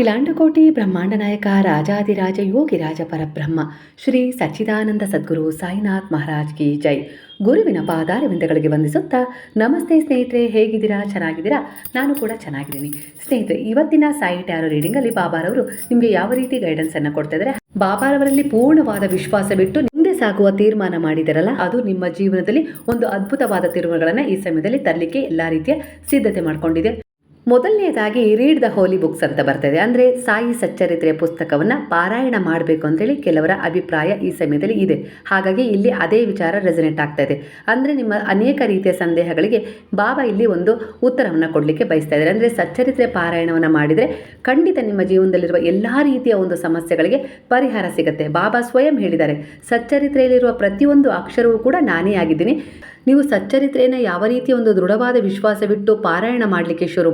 ಅಖಿಲಾಂಡಕೋಟಿ ಬ್ರಹ್ಮಾಂಡ ನಾಯಕ ರಾಜಾದಿರಾಜ ಯೋಗಿರಾಜ ಪರಬ್ರಹ್ಮ ಶ್ರೀ ಸಚ್ಚಿದಾನಂದ ಸದ್ಗುರು ಸಾಯಿನಾಥ್ ಮಹಾರಾಜ್ ಕಿ ಜೈ. ಗುರುವಿನ ಪಾದಾರವಿಂದಗಳಿಗೆ ವಂದಿಸುತ್ತಾ, ನಮಸ್ತೆ ಸ್ನೇಹಿತರೆ, ಹೇಗಿದ್ದೀರಾ? ಚೆನ್ನಾಗಿದ್ದೀರಾ? ನಾನು ಕೂಡ ಚೆನ್ನಾಗಿದ್ದೀನಿ. ಸ್ನೇಹಿತರೆ, ಇವತ್ತಿನ ಸಾಯಿ ಟ್ಯಾರೋ ರೀಡಿಂಗಲ್ಲಿ ಬಾಬಾರವರು ನಿಮಗೆ ಯಾವ ರೀತಿ ಗೈಡೆನ್ಸನ್ನು ಕೊಡ್ತಾ ಇದ್ದಾರೆ? ಬಾಬಾರವರಲ್ಲಿ ಪೂರ್ಣವಾದ ವಿಶ್ವಾಸ ಬಿಟ್ಟು ಮುಂದೆ ಸಾಗುವ ತೀರ್ಮಾನ ಮಾಡಿದಿರಲ್ಲ, ಅದು ನಿಮ್ಮ ಜೀವನದಲ್ಲಿ ಒಂದು ಅದ್ಭುತವಾದ ತೀರ್ಮಾನಗಳನ್ನು ಈ ಸಮಯದಲ್ಲಿ ತರಲಿಕ್ಕೆ ಎಲ್ಲ ರೀತಿಯ ಸಿದ್ಧತೆ ಮಾಡಿಕೊಂಡಿದೆ. ಮೊದಲನೇದಾಗಿ ರೀಡ್ ದ ಹೋಲಿ ಬುಕ್ಸ್ ಅಂತ ಬರ್ತದೆ. ಅಂದರೆ ಸಾಯಿ ಸಚ್ಚರಿತ್ರೆಯ ಪುಸ್ತಕವನ್ನು ಪಾರಾಯಣ ಮಾಡಬೇಕು ಅಂತೇಳಿ ಕೆಲವರ ಅಭಿಪ್ರಾಯ ಈ ಸಮಯದಲ್ಲಿ ಇದೆ. ಹಾಗಾಗಿ ಇಲ್ಲಿ ಅದೇ ವಿಚಾರ ರೆಸನೇಟ್ ಆಗ್ತಾ ಇದೆ. ಅಂದರೆ ನಿಮ್ಮ ಅನೇಕ ರೀತಿಯ ಸಂದೇಹಗಳಿಗೆ ಬಾಬಾ ಇಲ್ಲಿ ಒಂದು ಉತ್ತರವನ್ನು ಕೊಡಲಿಕ್ಕೆ ಬಯಸ್ತಾ ಇದ್ದಾರೆ. ಅಂದರೆ ಸಚ್ಚರಿತ್ರೆ ಪಾರಾಯಣವನ್ನು ಮಾಡಿದರೆ ಖಂಡಿತ ನಿಮ್ಮ ಜೀವನದಲ್ಲಿರುವ ಎಲ್ಲ ರೀತಿಯ ಒಂದು ಸಮಸ್ಯೆಗಳಿಗೆ ಪರಿಹಾರ ಸಿಗುತ್ತೆ. ಬಾಬಾ ಸ್ವಯಂ ಹೇಳಿದ್ದಾರೆ, ಸಚ್ಚರಿತ್ರೆಯಲ್ಲಿರುವ ಪ್ರತಿಯೊಂದು ಅಕ್ಷರವೂ ಕೂಡ ನಾನೇ ಆಗಿದ್ದೀನಿ. ನೀವು ಸಚ್ಚರಿತ್ರೆಯನ್ನು ಯಾವ ರೀತಿಯ ಒಂದು ದೃಢವಾದ ವಿಶ್ವಾಸವಿಟ್ಟು ಪಾರಾಯಣ ಮಾಡಲಿಕ್ಕೆ ಶುರು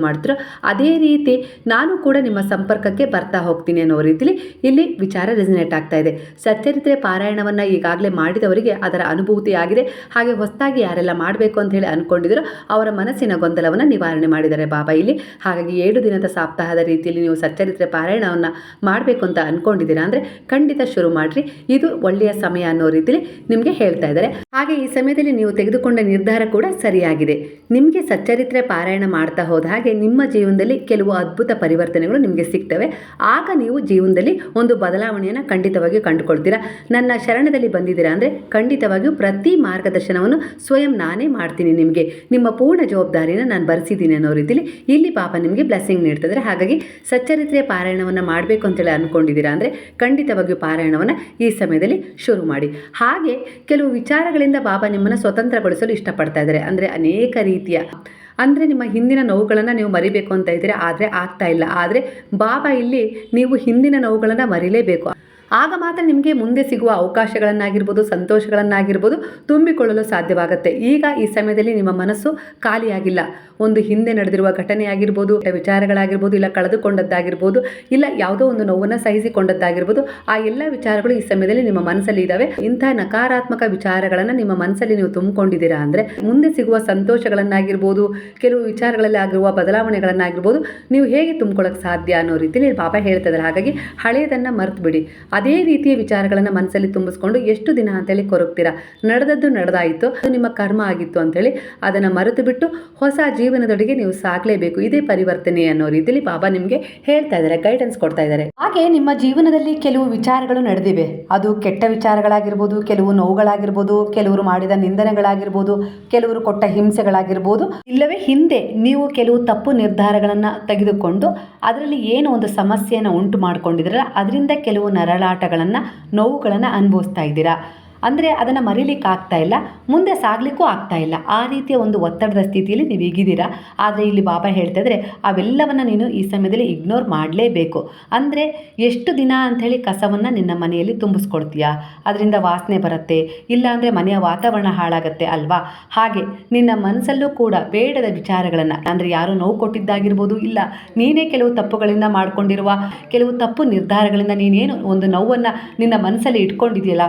ಅದೇ ರೀತಿ ನಾನು ಕೂಡ ನಿಮ್ಮ ಸಂಪರ್ಕಕ್ಕೆ ಬರ್ತಾ ಹೋಗ್ತೀನಿ ಅನ್ನೋ ರೀತಿಲಿ ಇಲ್ಲಿ ವಿಚಾರ ರೆಸಿನೇಟ್ ಆಗ್ತಾ ಇದೆ. ಸಚ್ಚರಿತ್ರೆ ಪಾರಾಯಣವನ್ನು ಈಗಾಗಲೇ ಮಾಡಿದವರಿಗೆ ಅದರ ಅನುಭೂತಿ ಆಗಿದೆ. ಹಾಗೆ ಹೊಸದಾಗಿ ಯಾರೆಲ್ಲ ಮಾಡಬೇಕು ಅಂತ ಹೇಳಿ ಅಂದ್ಕೊಂಡಿದ್ರು ಅವರ ಮನಸ್ಸಿನ ಗೊಂದಲವನ್ನು ನಿವಾರಣೆ ಮಾಡಿದ್ದಾರೆ ಬಾಬಾ ಇಲ್ಲಿ. ಹಾಗಾಗಿ ಏಳು ದಿನದ ಸಪ್ತಾಹದ ರೀತಿಯಲ್ಲಿ ನೀವು ಸಚ್ಚರಿತ್ರೆ ಪಾರಾಯಣವನ್ನು ಮಾಡಬೇಕು ಅಂತ ಅಂದ್ಕೊಂಡಿದ್ದೀರಾ ಅಂದರೆ ಖಂಡಿತ ಶುರು ಮಾಡಿರಿ. ಇದು ಒಳ್ಳೆಯ ಸಮಯ ಅನ್ನೋ ರೀತಿಲಿ ನಿಮಗೆ ಹೇಳ್ತಾ ಇದ್ದಾರೆ. ಹಾಗೆ ಈ ಸಮಯದಲ್ಲಿ ನೀವು ತೆಗೆದುಕೊಂಡ ನಿರ್ಧಾರ ಕೂಡ ಸರಿಯಾಗಿದೆ. ನಿಮಗೆ ಸಚ್ಚರಿತ್ರೆ ಪಾರಾಯಣ ಮಾಡ್ತಾ ಹೋದ ಹಾಗೆ ನಿಮ್ಮ ಜೀವನದಲ್ಲಿ ಕೆಲವು ಅದ್ಭುತ ಪರಿವರ್ತನೆಗಳು ನಿಮಗೆ ಸಿಗ್ತವೆ. ಆಗ ನೀವು ಜೀವನದಲ್ಲಿ ಒಂದು ಬದಲಾವಣೆಯನ್ನು ಖಂಡಿತವಾಗಿಯೂ ಕಂಡುಕೊಳ್ತೀರಾ. ನನ್ನ ಶರಣದಲ್ಲಿ ಬಂದಿದ್ದೀರಾ ಅಂದರೆ ಖಂಡಿತವಾಗಿಯೂ ಪ್ರತಿ ಮಾರ್ಗದರ್ಶನವನ್ನು ಸ್ವಯಂ ನಾನೇ ಮಾಡ್ತೀನಿ ನಿಮಗೆ. ನಿಮ್ಮ ಪೂರ್ಣ ಜವಾಬ್ದಾರಿನ ನಾನು ಬರೆಸಿದ್ದೀನಿ ಅನ್ನೋ ರೀತಿಲಿ ಇಲ್ಲಿ ಪಾಪ ನಿಮಗೆ ಬ್ಲೆಸ್ಸಿಂಗ್ ನೀಡ್ತಿದ್ರೆ ಹಾಗಾಗಿ ಸಚ್ಚರಿತ್ರೆಯ ಪಾರಾಯಣವನ್ನು ಮಾಡಬೇಕು ಅಂತೇಳಿ ಅಂದ್ಕೊಂಡಿದ್ದೀರಾ ಅಂದರೆ ಖಂಡಿತವಾಗಿಯೂ ಪಾರಾಯಣವನ್ನು ಈ ಸಮಯದಲ್ಲಿ ಶುರು ಮಾಡಿ. ಹಾಗೆ ಕೆಲವು ವಿಚಾರಗಳಿಂದ ಬಾಬಾ ನಿಮ್ಮನ್ನು ಸ್ವತಂತ್ರಗೊಳಿಸಲು ಇಷ್ಟಪಡ್ತಾ ಇದ್ದಾರೆ. ಅಂದರೆ ಅನೇಕ ರೀತಿಯ ಅಂದರೆ ನಿಮ್ಮ ಹಿಂದಿನ ನೋವುಗಳನ್ನು ನೀವು ಮರಿಬೇಕು ಅಂತ ಇದ್ದೀರಾ, ಆದರೆ ಆಗ್ತಾ ಇಲ್ಲ. ಆದರೆ ಬಾಬಾ ಇಲ್ಲಿ ನೀವು ಹಿಂದಿನ ನೋವುಗಳನ್ನು ಮರಿಲೇಬೇಕು. ಆಗ ಮಾತ್ರ ನಿಮಗೆ ಮುಂದೆ ಸಿಗುವ ಅವಕಾಶಗಳನ್ನಾಗಿರ್ಬೋದು, ಸಂತೋಷಗಳನ್ನಾಗಿರ್ಬೋದು ತುಂಬಿಕೊಳ್ಳಲು ಸಾಧ್ಯವಾಗುತ್ತೆ. ಈಗ ಈ ಸಮಯದಲ್ಲಿ ನಿಮ್ಮ ಮನಸ್ಸು ಖಾಲಿಯಾಗಿಲ್ಲ. ಒಂದು ಹಿಂದೆ ನಡೆದಿರುವ ಘಟನೆ ಆಗಿರ್ಬೋದು ವಿಚಾರಗಳಾಗಿರ್ಬೋದು, ಇಲ್ಲ ಕಳೆದುಕೊಂಡದ್ದಾಗಿರ್ಬೋದು, ಇಲ್ಲ ಯಾವುದೋ ಒಂದು ನೋವನ್ನು ಸಹಿಸಿಕೊಂಡದ್ದಾಗಿರ್ಬೋದು, ಆ ಎಲ್ಲ ವಿಚಾರಗಳು ಈ ಸಮಯದಲ್ಲಿ ನಿಮ್ಮ ಮನಸ್ಸಲ್ಲಿ ಇದ್ದಾವೆ ಇಂತಹ ನಕಾರಾತ್ಮಕ ವಿಚಾರಗಳನ್ನು ನಿಮ್ಮ ಮನಸ್ಸಲ್ಲಿ ನೀವು ತುಂಬಿಕೊಂಡಿದ್ದೀರಾ ಅಂದರೆ, ಮುಂದೆ ಸಿಗುವ ಸಂತೋಷಗಳನ್ನಾಗಿರ್ಬೋದು, ಕೆಲವು ವಿಚಾರಗಳಲ್ಲಿ ಆಗಿರುವ ಬದಲಾವಣೆಗಳನ್ನಾಗಿರ್ಬೋದು, ನೀವು ಹೇಗೆ ತುಂಬಿಕೊಳ್ಳೋಕೆ ಸಾಧ್ಯ ಅನ್ನೋ ರೀತಿಯಲ್ಲಿ ಬಾಬಾ ಹೇಳ್ತಾ ಇದ್ದಾರೆ. ಹಾಗಾಗಿ ಹಳೆಯದನ್ನು ಮರೆತು ಬಿಡಿ ಅದೇ ರೀತಿಯ ವಿಚಾರಗಳನ್ನು ಮನಸ್ಸಲ್ಲಿ ತುಂಬಿಸ್ಕೊಂಡು ಎಷ್ಟು ದಿನ ಅಂತೇಳಿ ಕೊರಗ್ತೀರಾ? ನಡೆದದ್ದು ನಡೆದಾಯಿತು, ಅದು ನಿಮ್ಮ ಕರ್ಮ ಆಗಿತ್ತು ಅಂತೇಳಿ ಅದನ್ನು ಮರೆತು ಬಿಟ್ಟು ಹೊಸ ಜೀವನದೊಡೆಗೆ ನೀವು ಸಾಗಲೇಬೇಕು ಇದೇ ಪರಿವರ್ತನೆ ಅನ್ನೋ ರೀತಿಯಲ್ಲಿ ಬಾಬಾ ನಿಮಗೆ ಹೇಳ್ತಾ ಇದ್ದಾರೆ ಗೈಡೆನ್ಸ್ ಕೊಡ್ತಾ ಇದ್ದಾರೆ ಹಾಗೆ ನಿಮ್ಮ ಜೀವನದಲ್ಲಿ ಕೆಲವು ವಿಚಾರಗಳು ನಡೆದಿವೆ. ಅದು ಕೆಟ್ಟ ವಿಚಾರಗಳಾಗಿರ್ಬೋದು, ಕೆಲವು ನೋವುಗಳಾಗಿರ್ಬೋದು, ಕೆಲವರು ಮಾಡಿದ ನಿಂದನೆಗಳಾಗಿರ್ಬೋದು, ಕೆಲವರು ಕೊಟ್ಟ ಹಿಂಸೆಗಳಾಗಿರ್ಬೋದು. ಇಲ್ಲವೇ ಹಿಂದೆ ನೀವು ಕೆಲವು ತಪ್ಪು ನಿರ್ಧಾರಗಳನ್ನು ತೆಗೆದುಕೊಂಡು ಅದರಲ್ಲಿ ಏನು ಒಂದು ಸಮಸ್ಯೆಯನ್ನು ಉಂಟು ಮಾಡ್ಕೊಂಡಿದ್ರಲ್ಲ ಅದರಿಂದ ಕೆಲವು ನರಳಾಟಗಳನ್ನು ನೋವುಗಳನ್ನು ಅನುಭವಿಸ್ತಾ ಇದ್ದೀರಾ? ಅಂದರೆ ಅದನ್ನು ಮರೀಲಿಕ್ಕೆ ಇಲ್ಲ, ಮುಂದೆ ಸಾಗಲಿಕ್ಕೂ ಆಗ್ತಾ ಇಲ್ಲ. ಆ ರೀತಿಯ ಒಂದು ಒತ್ತಡದ ಸ್ಥಿತಿಯಲ್ಲಿ ನೀವು ಈಗಿದ್ದೀರಾ? ಆದರೆ ಇಲ್ಲಿ ಬಾಬಾ ಹೇಳ್ತಾ ಇದ್ದಾರೆ ಅವೆಲ್ಲವನ್ನು ನೀನು ಈ ಸಮಯದಲ್ಲಿ ಇಗ್ನೋರ್ ಮಾಡಲೇಬೇಕು. ಅಂದರೆ ಎಷ್ಟು ದಿನ ಅಂಥೇಳಿ ಕಸವನ್ನು ನಿನ್ನ ಮನೆಯಲ್ಲಿ ತುಂಬಿಸ್ಕೊಡ್ತೀಯಾ? ಅದರಿಂದ ವಾಸನೆ ಬರುತ್ತೆ, ಇಲ್ಲಾಂದರೆ ಮನೆಯ ವಾತಾವರಣ ಹಾಳಾಗುತ್ತೆ ಅಲ್ವಾ? ಹಾಗೆ ನಿನ್ನ ಮನಸ್ಸಲ್ಲೂ ಕೂಡ ಬೇಡದ ವಿಚಾರಗಳನ್ನು, ಅಂದರೆ ಯಾರು ನೋವು ಕೊಟ್ಟಿದ್ದಾಗಿರ್ಬೋದು ಇಲ್ಲ, ನೀನೇ ಕೆಲವು ತಪ್ಪುಗಳಿಂದ ಮಾಡಿಕೊಂಡಿರುವ, ಕೆಲವು ತಪ್ಪು ನಿರ್ಧಾರಗಳಿಂದ ನೀನೇನು ಒಂದು ನೋವನ್ನು ನಿನ್ನ ಮನಸ್ಸಲ್ಲಿ ಇಟ್ಕೊಂಡಿದೆಯಲ್ಲ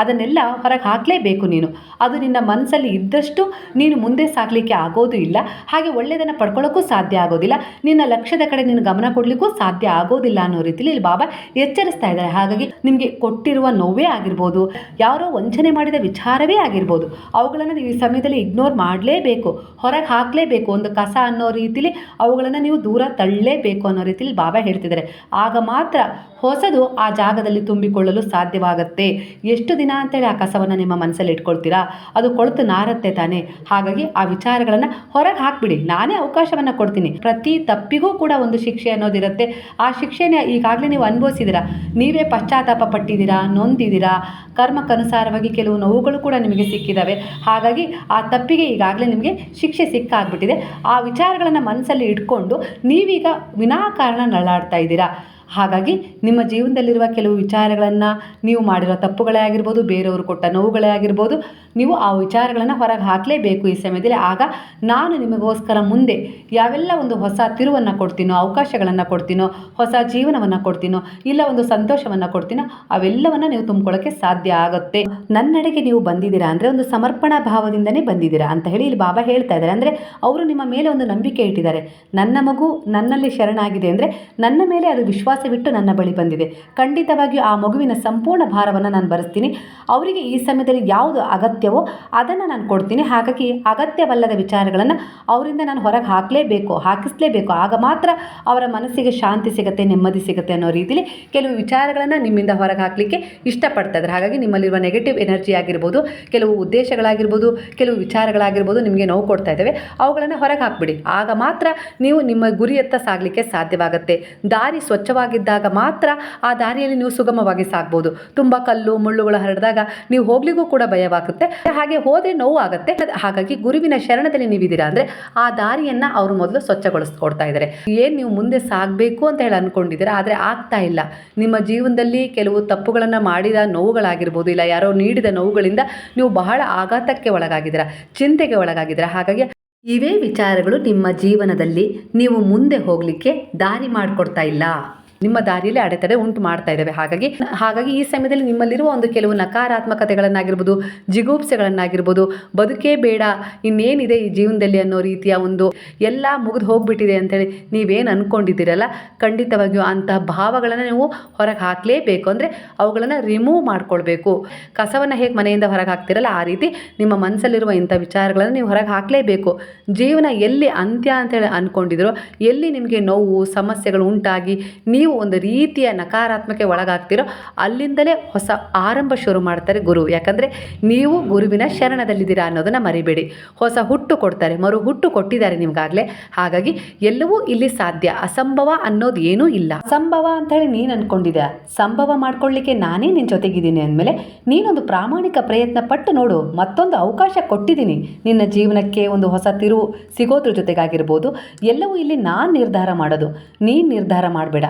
ಅದನ್ನೆಲ್ಲ ಹೊರಗೆ ಹಾಕಲೇಬೇಕು ನೀನು. ಅದು ನಿನ್ನ ಮನಸ್ಸಲ್ಲಿ ಇದ್ದಷ್ಟು ನೀನು ಮುಂದೆ ಸಾಗಲಿಕ್ಕೆ ಆಗೋದು ಇಲ್ಲ. ಹಾಗೆ ಒಳ್ಳೆಯದನ್ನು ಪಡ್ಕೊಳ್ಳೋಕ್ಕೂ ಸಾಧ್ಯ ಆಗೋದಿಲ್ಲ. ನಿನ್ನ ಲಕ್ಷ್ಯದ ಕಡೆ ನೀನು ಗಮನ ಕೊಡಲಿಕ್ಕೂ ಸಾಧ್ಯ ಆಗೋದಿಲ್ಲ ಅನ್ನೋ ರೀತಿಲಿ ಇಲ್ಲಿ ಬಾಬಾ ಎಚ್ಚರಿಸ್ತಾ ಇದ್ದಾರೆ. ಹಾಗಾಗಿ ನಿಮಗೆ ಕೊಟ್ಟಿರುವ ನೋವೇ ಆಗಿರ್ಬೋದು, ಯಾರೋ ವಂಚನೆ ಮಾಡಿದ ವಿಚಾರವೇ ಆಗಿರ್ಬೋದು, ಅವುಗಳನ್ನು ನೀವು ಈ ಸಮಯದಲ್ಲಿ ಇಗ್ನೋರ್ ಮಾಡಲೇಬೇಕು, ಹೊರಗೆ ಹಾಕಲೇಬೇಕು, ಒಂದು ಕಸ ಅನ್ನೋ ರೀತಿಲಿ ಅವುಗಳನ್ನು ನೀವು ದೂರ ತಳ್ಳಲೇಬೇಕು ಅನ್ನೋ ರೀತಿಲಿ ಬಾಬಾ ಹೇಳ್ತಿದ್ದಾರೆ. ಆಗ ಮಾತ್ರ ಹೊಸದು ಆ ಜಾಗದಲ್ಲಿ ತುಂಬಿಕೊಳ್ಳಲು ಸಾಧ್ಯವಾಗುತ್ತೆ. ಎಷ್ಟು ದಿನ ಅಂತೇಳಿ ಆ ಕಸವನ್ನು ನಿಮ್ಮ ಮನಸ್ಸಲ್ಲಿ ಇಟ್ಕೊಳ್ತೀರಾ? ಅದು ಕೊಳ್ತು ನಾರತ್ತೆ ತಾನೆ. ಹಾಗಾಗಿ ಆ ವಿಚಾರಗಳನ್ನು ಹೊರಗೆ ಹಾಕ್ಬಿಡಿ. ನಾನೇ ಅವಕಾಶವನ್ನು ಕೊಡ್ತೀನಿ. ಪ್ರತಿ ತಪ್ಪಿಗೂ ಕೂಡ ಒಂದು ಶಿಕ್ಷೆ ಅನ್ನೋದಿರುತ್ತೆ. ಆ ಶಿಕ್ಷೆನ ಈಗಾಗಲೇ ನೀವು ಅನುಭವಿಸಿದ್ದೀರಾ ನೀವೇ ಪಶ್ಚಾತ್ತಾಪ ಪಟ್ಟಿದ್ದೀರಾ? ನೊಂದಿದ್ದೀರಾ? ಕರ್ಮಕ್ಕನುಸಾರವಾಗಿ ಕೆಲವು ನೋವುಗಳು ಕೂಡ ನಿಮಗೆ ಸಿಕ್ಕಿದ್ದಾವೆ ಹಾಗಾಗಿ ಆ ತಪ್ಪಿಗೆ ಈಗಾಗಲೇ ನಿಮಗೆ ಶಿಕ್ಷೆ ಸಿಕ್ಕಾಗ್ಬಿಟ್ಟಿದೆ. ಆ ವಿಚಾರಗಳನ್ನು ಮನಸ್ಸಲ್ಲಿ ಇಟ್ಕೊಂಡು ನೀವೀಗ ವಿನಾಕಾರಣ ನರಳಾಡ್ತಾ ಇದ್ದೀರಾ? ಹಾಗಾಗಿ ನಿಮ್ಮ ಜೀವನದಲ್ಲಿರುವ ಕೆಲವು ವಿಚಾರಗಳನ್ನು ನೀವು ಮಾಡಿರೋ ತಪ್ಪುಗಳೇ ಆಗಿರ್ಬೋದು ಬೇರೆಯವರು ಕೊಟ್ಟ ನೋವುಗಳೇ ಆಗಿರ್ಬೋದು ನೀವು ಆ ವಿಚಾರಗಳನ್ನು ಹೊರಗೆ ಹಾಕಲೇಬೇಕು ಈ ಸಮಯದಲ್ಲಿ. ಆಗ ನಾನು ನಿಮಗೋಸ್ಕರ ಮುಂದೆ ಯಾವೆಲ್ಲ ಒಂದು ಹೊಸ ತಿರುವನ್ನು ಕೊಡ್ತೀನೋ, ಅವಕಾಶಗಳನ್ನು ಕೊಡ್ತೀನೋ, ಹೊಸ ಜೀವನವನ್ನು ಕೊಡ್ತೀನೋ, ಇಲ್ಲ ಒಂದು ಸಂತೋಷವನ್ನು ಕೊಡ್ತೀನೋ, ಅವೆಲ್ಲವನ್ನು ನೀವು ತುಂಬಿಕೊಳ್ಳೋಕ್ಕೆ ಸಾಧ್ಯ ಆಗುತ್ತೆ. ನನ್ನಡೆಗೆ ನೀವು ಬಂದಿದ್ದೀರಾ ಅಂದರೆ ಒಂದು ಸಮರ್ಪಣಾ ಭಾವದಿಂದನೇ ಬಂದಿದ್ದೀರಾ ಅಂತ ಹೇಳಿ ಇಲ್ಲಿ ಬಾಬಾ ಹೇಳ್ತಾ ಇದ್ದಾರೆ. ಅಂದರೆ ಅವರು ನಿಮ್ಮ ಮೇಲೆ ಒಂದು ನಂಬಿಕೆ ಇಟ್ಟಿದ್ದಾರೆ. ನನ್ನ ಮಗು ನನ್ನಲ್ಲಿ ಶರಣಾಗಿದೆ ಅಂದರೆ ನನ್ನ ಮೇಲೆ ಅದು ವಿಶ್ವಾಸವಿಟ್ಟು ನನ್ನ ಬಳಿ ಬಂದಿದೆ. ಖಂಡಿತವಾಗಿಯೂ ಆ ಮಗುವಿನ ಸಂಪೂರ್ಣ ಭಾರವನ್ನು ನಾನು ಬರೆಸ್ತೀನಿ. ಅವರಿಗೆ ಈ ಸಮಯದಲ್ಲಿ ಯಾವುದು ಅಗತ್ಯವೋ ಅದನ್ನು ನಾನು ಕೊಡ್ತೀನಿ. ಹಾಗಾಗಿ ಅಗತ್ಯವಲ್ಲದ ವಿಚಾರಗಳನ್ನು ಅವರಿಂದ ನಾನು ಹೊರಗೆ ಹಾಕಲೇಬೇಕು, ಹಾಕಿಸ್ಲೇಬೇಕು. ಆಗ ಮಾತ್ರ ಅವರ ಮನಸ್ಸಿಗೆ ಶಾಂತಿ ಸಿಗುತ್ತೆ, ನೆಮ್ಮದಿ ಸಿಗುತ್ತೆ ಅನ್ನೋ ರೀತಿಲಿ ಕೆಲವು ವಿಚಾರಗಳನ್ನು ನಿಮ್ಮಿಂದ ಹೊರಗೆ ಹಾಕಲಿಕ್ಕೆ ಇಷ್ಟಪಡ್ತಾ ಹಾಗಾಗಿ ನಿಮ್ಮಲ್ಲಿರುವ ನೆಗೆಟಿವ್ ಎನರ್ಜಿ ಆಗಿರ್ಬೋದು, ಕೆಲವು ಉದ್ದೇಶಗಳಾಗಿರ್ಬೋದು, ಕೆಲವು ವಿಚಾರಗಳಾಗಿರ್ಬೋದು ನಿಮಗೆ ನೋವು ಕೊಡ್ತಾ ಇದ್ದಾವೆ ಅವುಗಳನ್ನು ಹೊರಗೆ ಹಾಕ್ಬಿಡಿ. ಆಗ ಮಾತ್ರ ನೀವು ನಿಮ್ಮ ಗುರಿಯತ್ತ ಸಾಗಲಿಕ್ಕೆ ಸಾಧ್ಯವಾಗುತ್ತೆ. ದಾರಿ ಸ್ವಚ್ಛವಾಗಿದ್ದಾಗ ಮಾತ್ರ ಆ ದಾರಿಯಲ್ಲಿ ನೀವು ಸುಗಮವಾಗಿ ಸಾಗ್ಬೋದು. ತುಂಬ ಕಲ್ಲು, ಮುಳ್ಳುಗಳು ಹರಡಿದಾಗ ನೀವು ಹೋಗ್ಲಿಕ್ಕೂ ಕೂಡ ಭಯವಾಗುತ್ತೆ. ಹಾಗೆ ಹೋದ್ರೆ ನೋವು ಆಗುತ್ತೆ ಹಾಗಾಗಿ ಗುರುವಿನ ಶರಣದಲ್ಲಿ ನೀವಿದ್ದೀರಾ ಅಂದ್ರೆ ಆ ದಾರಿಯನ್ನ ಅವರು ಮೊದಲು ಸ್ವಚ್ಛಗೊಳಿಸ್ಕೊಡ್ತಾ ಇದ್ದಾರೆ. ಏನ್ ನೀವು ಮುಂದೆ ಸಾಗಬೇಕು ಅಂತ ಹೇಳಿ ಅಂದ್ಕೊಂಡಿದ್ದೀರಾ ಆದರೆ ಆಗ್ತಾ ಇಲ್ಲ. ನಿಮ್ಮ ಜೀವನದಲ್ಲಿ ಕೆಲವು ತಪ್ಪುಗಳನ್ನು ಮಾಡಿದ ನೋವುಗಳಾಗಿರ್ಬೋದು, ಇಲ್ಲ ಯಾರೋ ನೀಡಿದ ನೋವುಗಳಿಂದ ನೀವು ಬಹಳ ಆಘಾತಕ್ಕೆ ಒಳಗಾಗಿದ್ದೀರಾ, ಚಿಂತೆಗೆ ಒಳಗಾಗಿದ್ದೀರಾ. ಹಾಗಾಗಿ ಇವೇ ವಿಚಾರಗಳು ನಿಮ್ಮ ಜೀವನದಲ್ಲಿ ನೀವು ಮುಂದೆ ಹೋಗಲಿಕ್ಕೆ ದಾರಿ ಮಾಡಿಕೊಡ್ತಾ ಇಲ್ಲ. ನಿಮ್ಮ ದಾರಿಯಲ್ಲಿ ಅಡೆತಡೆ ಉಂಟು ಮಾಡ್ತಾ ಇದ್ದಾವೆ. ಹಾಗಾಗಿ ಹಾಗಾಗಿ ಈ ಸಮಯದಲ್ಲಿ ನಿಮ್ಮಲ್ಲಿರುವ ಒಂದು ಕೆಲವು ನಕಾರಾತ್ಮಕತೆಗಳನ್ನಾಗಿರ್ಬೋದು, ಜಿಗುಪ್ಸೆಗಳನ್ನಾಗಿರ್ಬೋದು, ಬದುಕೇ ಬೇಡ, ಇನ್ನೇನಿದೆ ಈ ಜೀವನದಲ್ಲಿ ಅನ್ನೋ ರೀತಿಯ ಒಂದು ಎಲ್ಲ ಮುಗಿದು ಹೋಗ್ಬಿಟ್ಟಿದೆ ಅಂತೇಳಿ ನೀವೇನು ಅಂದ್ಕೊಂಡಿದ್ದೀರಲ್ಲ ಖಂಡಿತವಾಗಿಯೂ ಅಂತಹ ಭಾವಗಳನ್ನು ನೀವು ಹೊರಗೆ ಹಾಕಲೇಬೇಕು. ಅಂದರೆ ಅವುಗಳನ್ನು ರಿಮೂವ್ ಮಾಡ್ಕೊಳ್ಬೇಕು. ಕಸವನ್ನು ಹೇಗೆ ಮನೆಯಿಂದ ಹೊರಗೆ ಹಾಕ್ತಿರಲ್ಲ, ಆ ರೀತಿ ನಿಮ್ಮ ಮನಸ್ಸಲ್ಲಿರುವ ಇಂಥ ವಿಚಾರಗಳನ್ನು ನೀವು ಹೊರಗೆ ಹಾಕಲೇಬೇಕು. ಜೀವನ ಎಲ್ಲಿ ಅಂತ್ಯ ಅಂತೇಳಿ ಅಂದ್ಕೊಂಡಿದ್ರು ಎಲ್ಲಿ ನಿಮಗೆ ನೋವು, ಸಮಸ್ಯೆಗಳು ಉಂಟಾಗಿ ನೀವು ಒಂದು ರೀತಿಯ ನಕಾರಾತ್ಮಕ ಒಳಗಾಗ್ತಿರೋ ಅಲ್ಲಿಂದಲೇ ಹೊಸ ಆರಂಭ ಶುರು ಮಾಡ್ತಾರೆ ಗುರು. ಯಾಕಂದರೆ ನೀವು ಗುರುವಿನ ಶರಣದಲ್ಲಿದ್ದೀರಾ ಅನ್ನೋದನ್ನು ಮರಿಬೇಡಿ. ಹೊಸ ಹುಟ್ಟು ಕೊಡ್ತಾರೆ, ಮರು ಹುಟ್ಟು ಕೊಟ್ಟಿದ್ದಾರೆ ನಿಮಗಾಗಲೇ. ಹಾಗಾಗಿ ಎಲ್ಲವೂ ಇಲ್ಲಿ ಸಾಧ್ಯ. ಅಸಂಭವ ಅನ್ನೋದು ಏನೂ ಇಲ್ಲ. ಅಸಂಭವ ಅಂತ ಹೇಳಿ ನೀನು ಅನ್ಕೊಂಡಿದ್ದೆ ಸಂಭವ ಮಾಡ್ಕೊಳ್ಳಿಕ್ಕೆ ನಾನೇ ನಿನ್ನ ಜೊತೆಗಿದ್ದೀನಿ ಅಂದಮೇಲೆ ನೀನೊಂದು ಪ್ರಾಮಾಣಿಕ ಪ್ರಯತ್ನ ಪಟ್ಟು ನೋಡು. ಮತ್ತೊಂದು ಅವಕಾಶ ಕೊಟ್ಟಿದ್ದೀನಿ. ನಿನ್ನ ಜೀವನಕ್ಕೆ ಒಂದು ಹೊಸ ತಿರುವು ಸಿಗೋದ್ರ ಜೊತೆಗಾಗಿರ್ಬೋದು. ಎಲ್ಲವೂ ಇಲ್ಲಿ ನಾನು ನಿರ್ಧಾರ ಮಾಡೋದು. ನೀನು ನಿರ್ಧಾರ ಮಾಡಬೇಡ.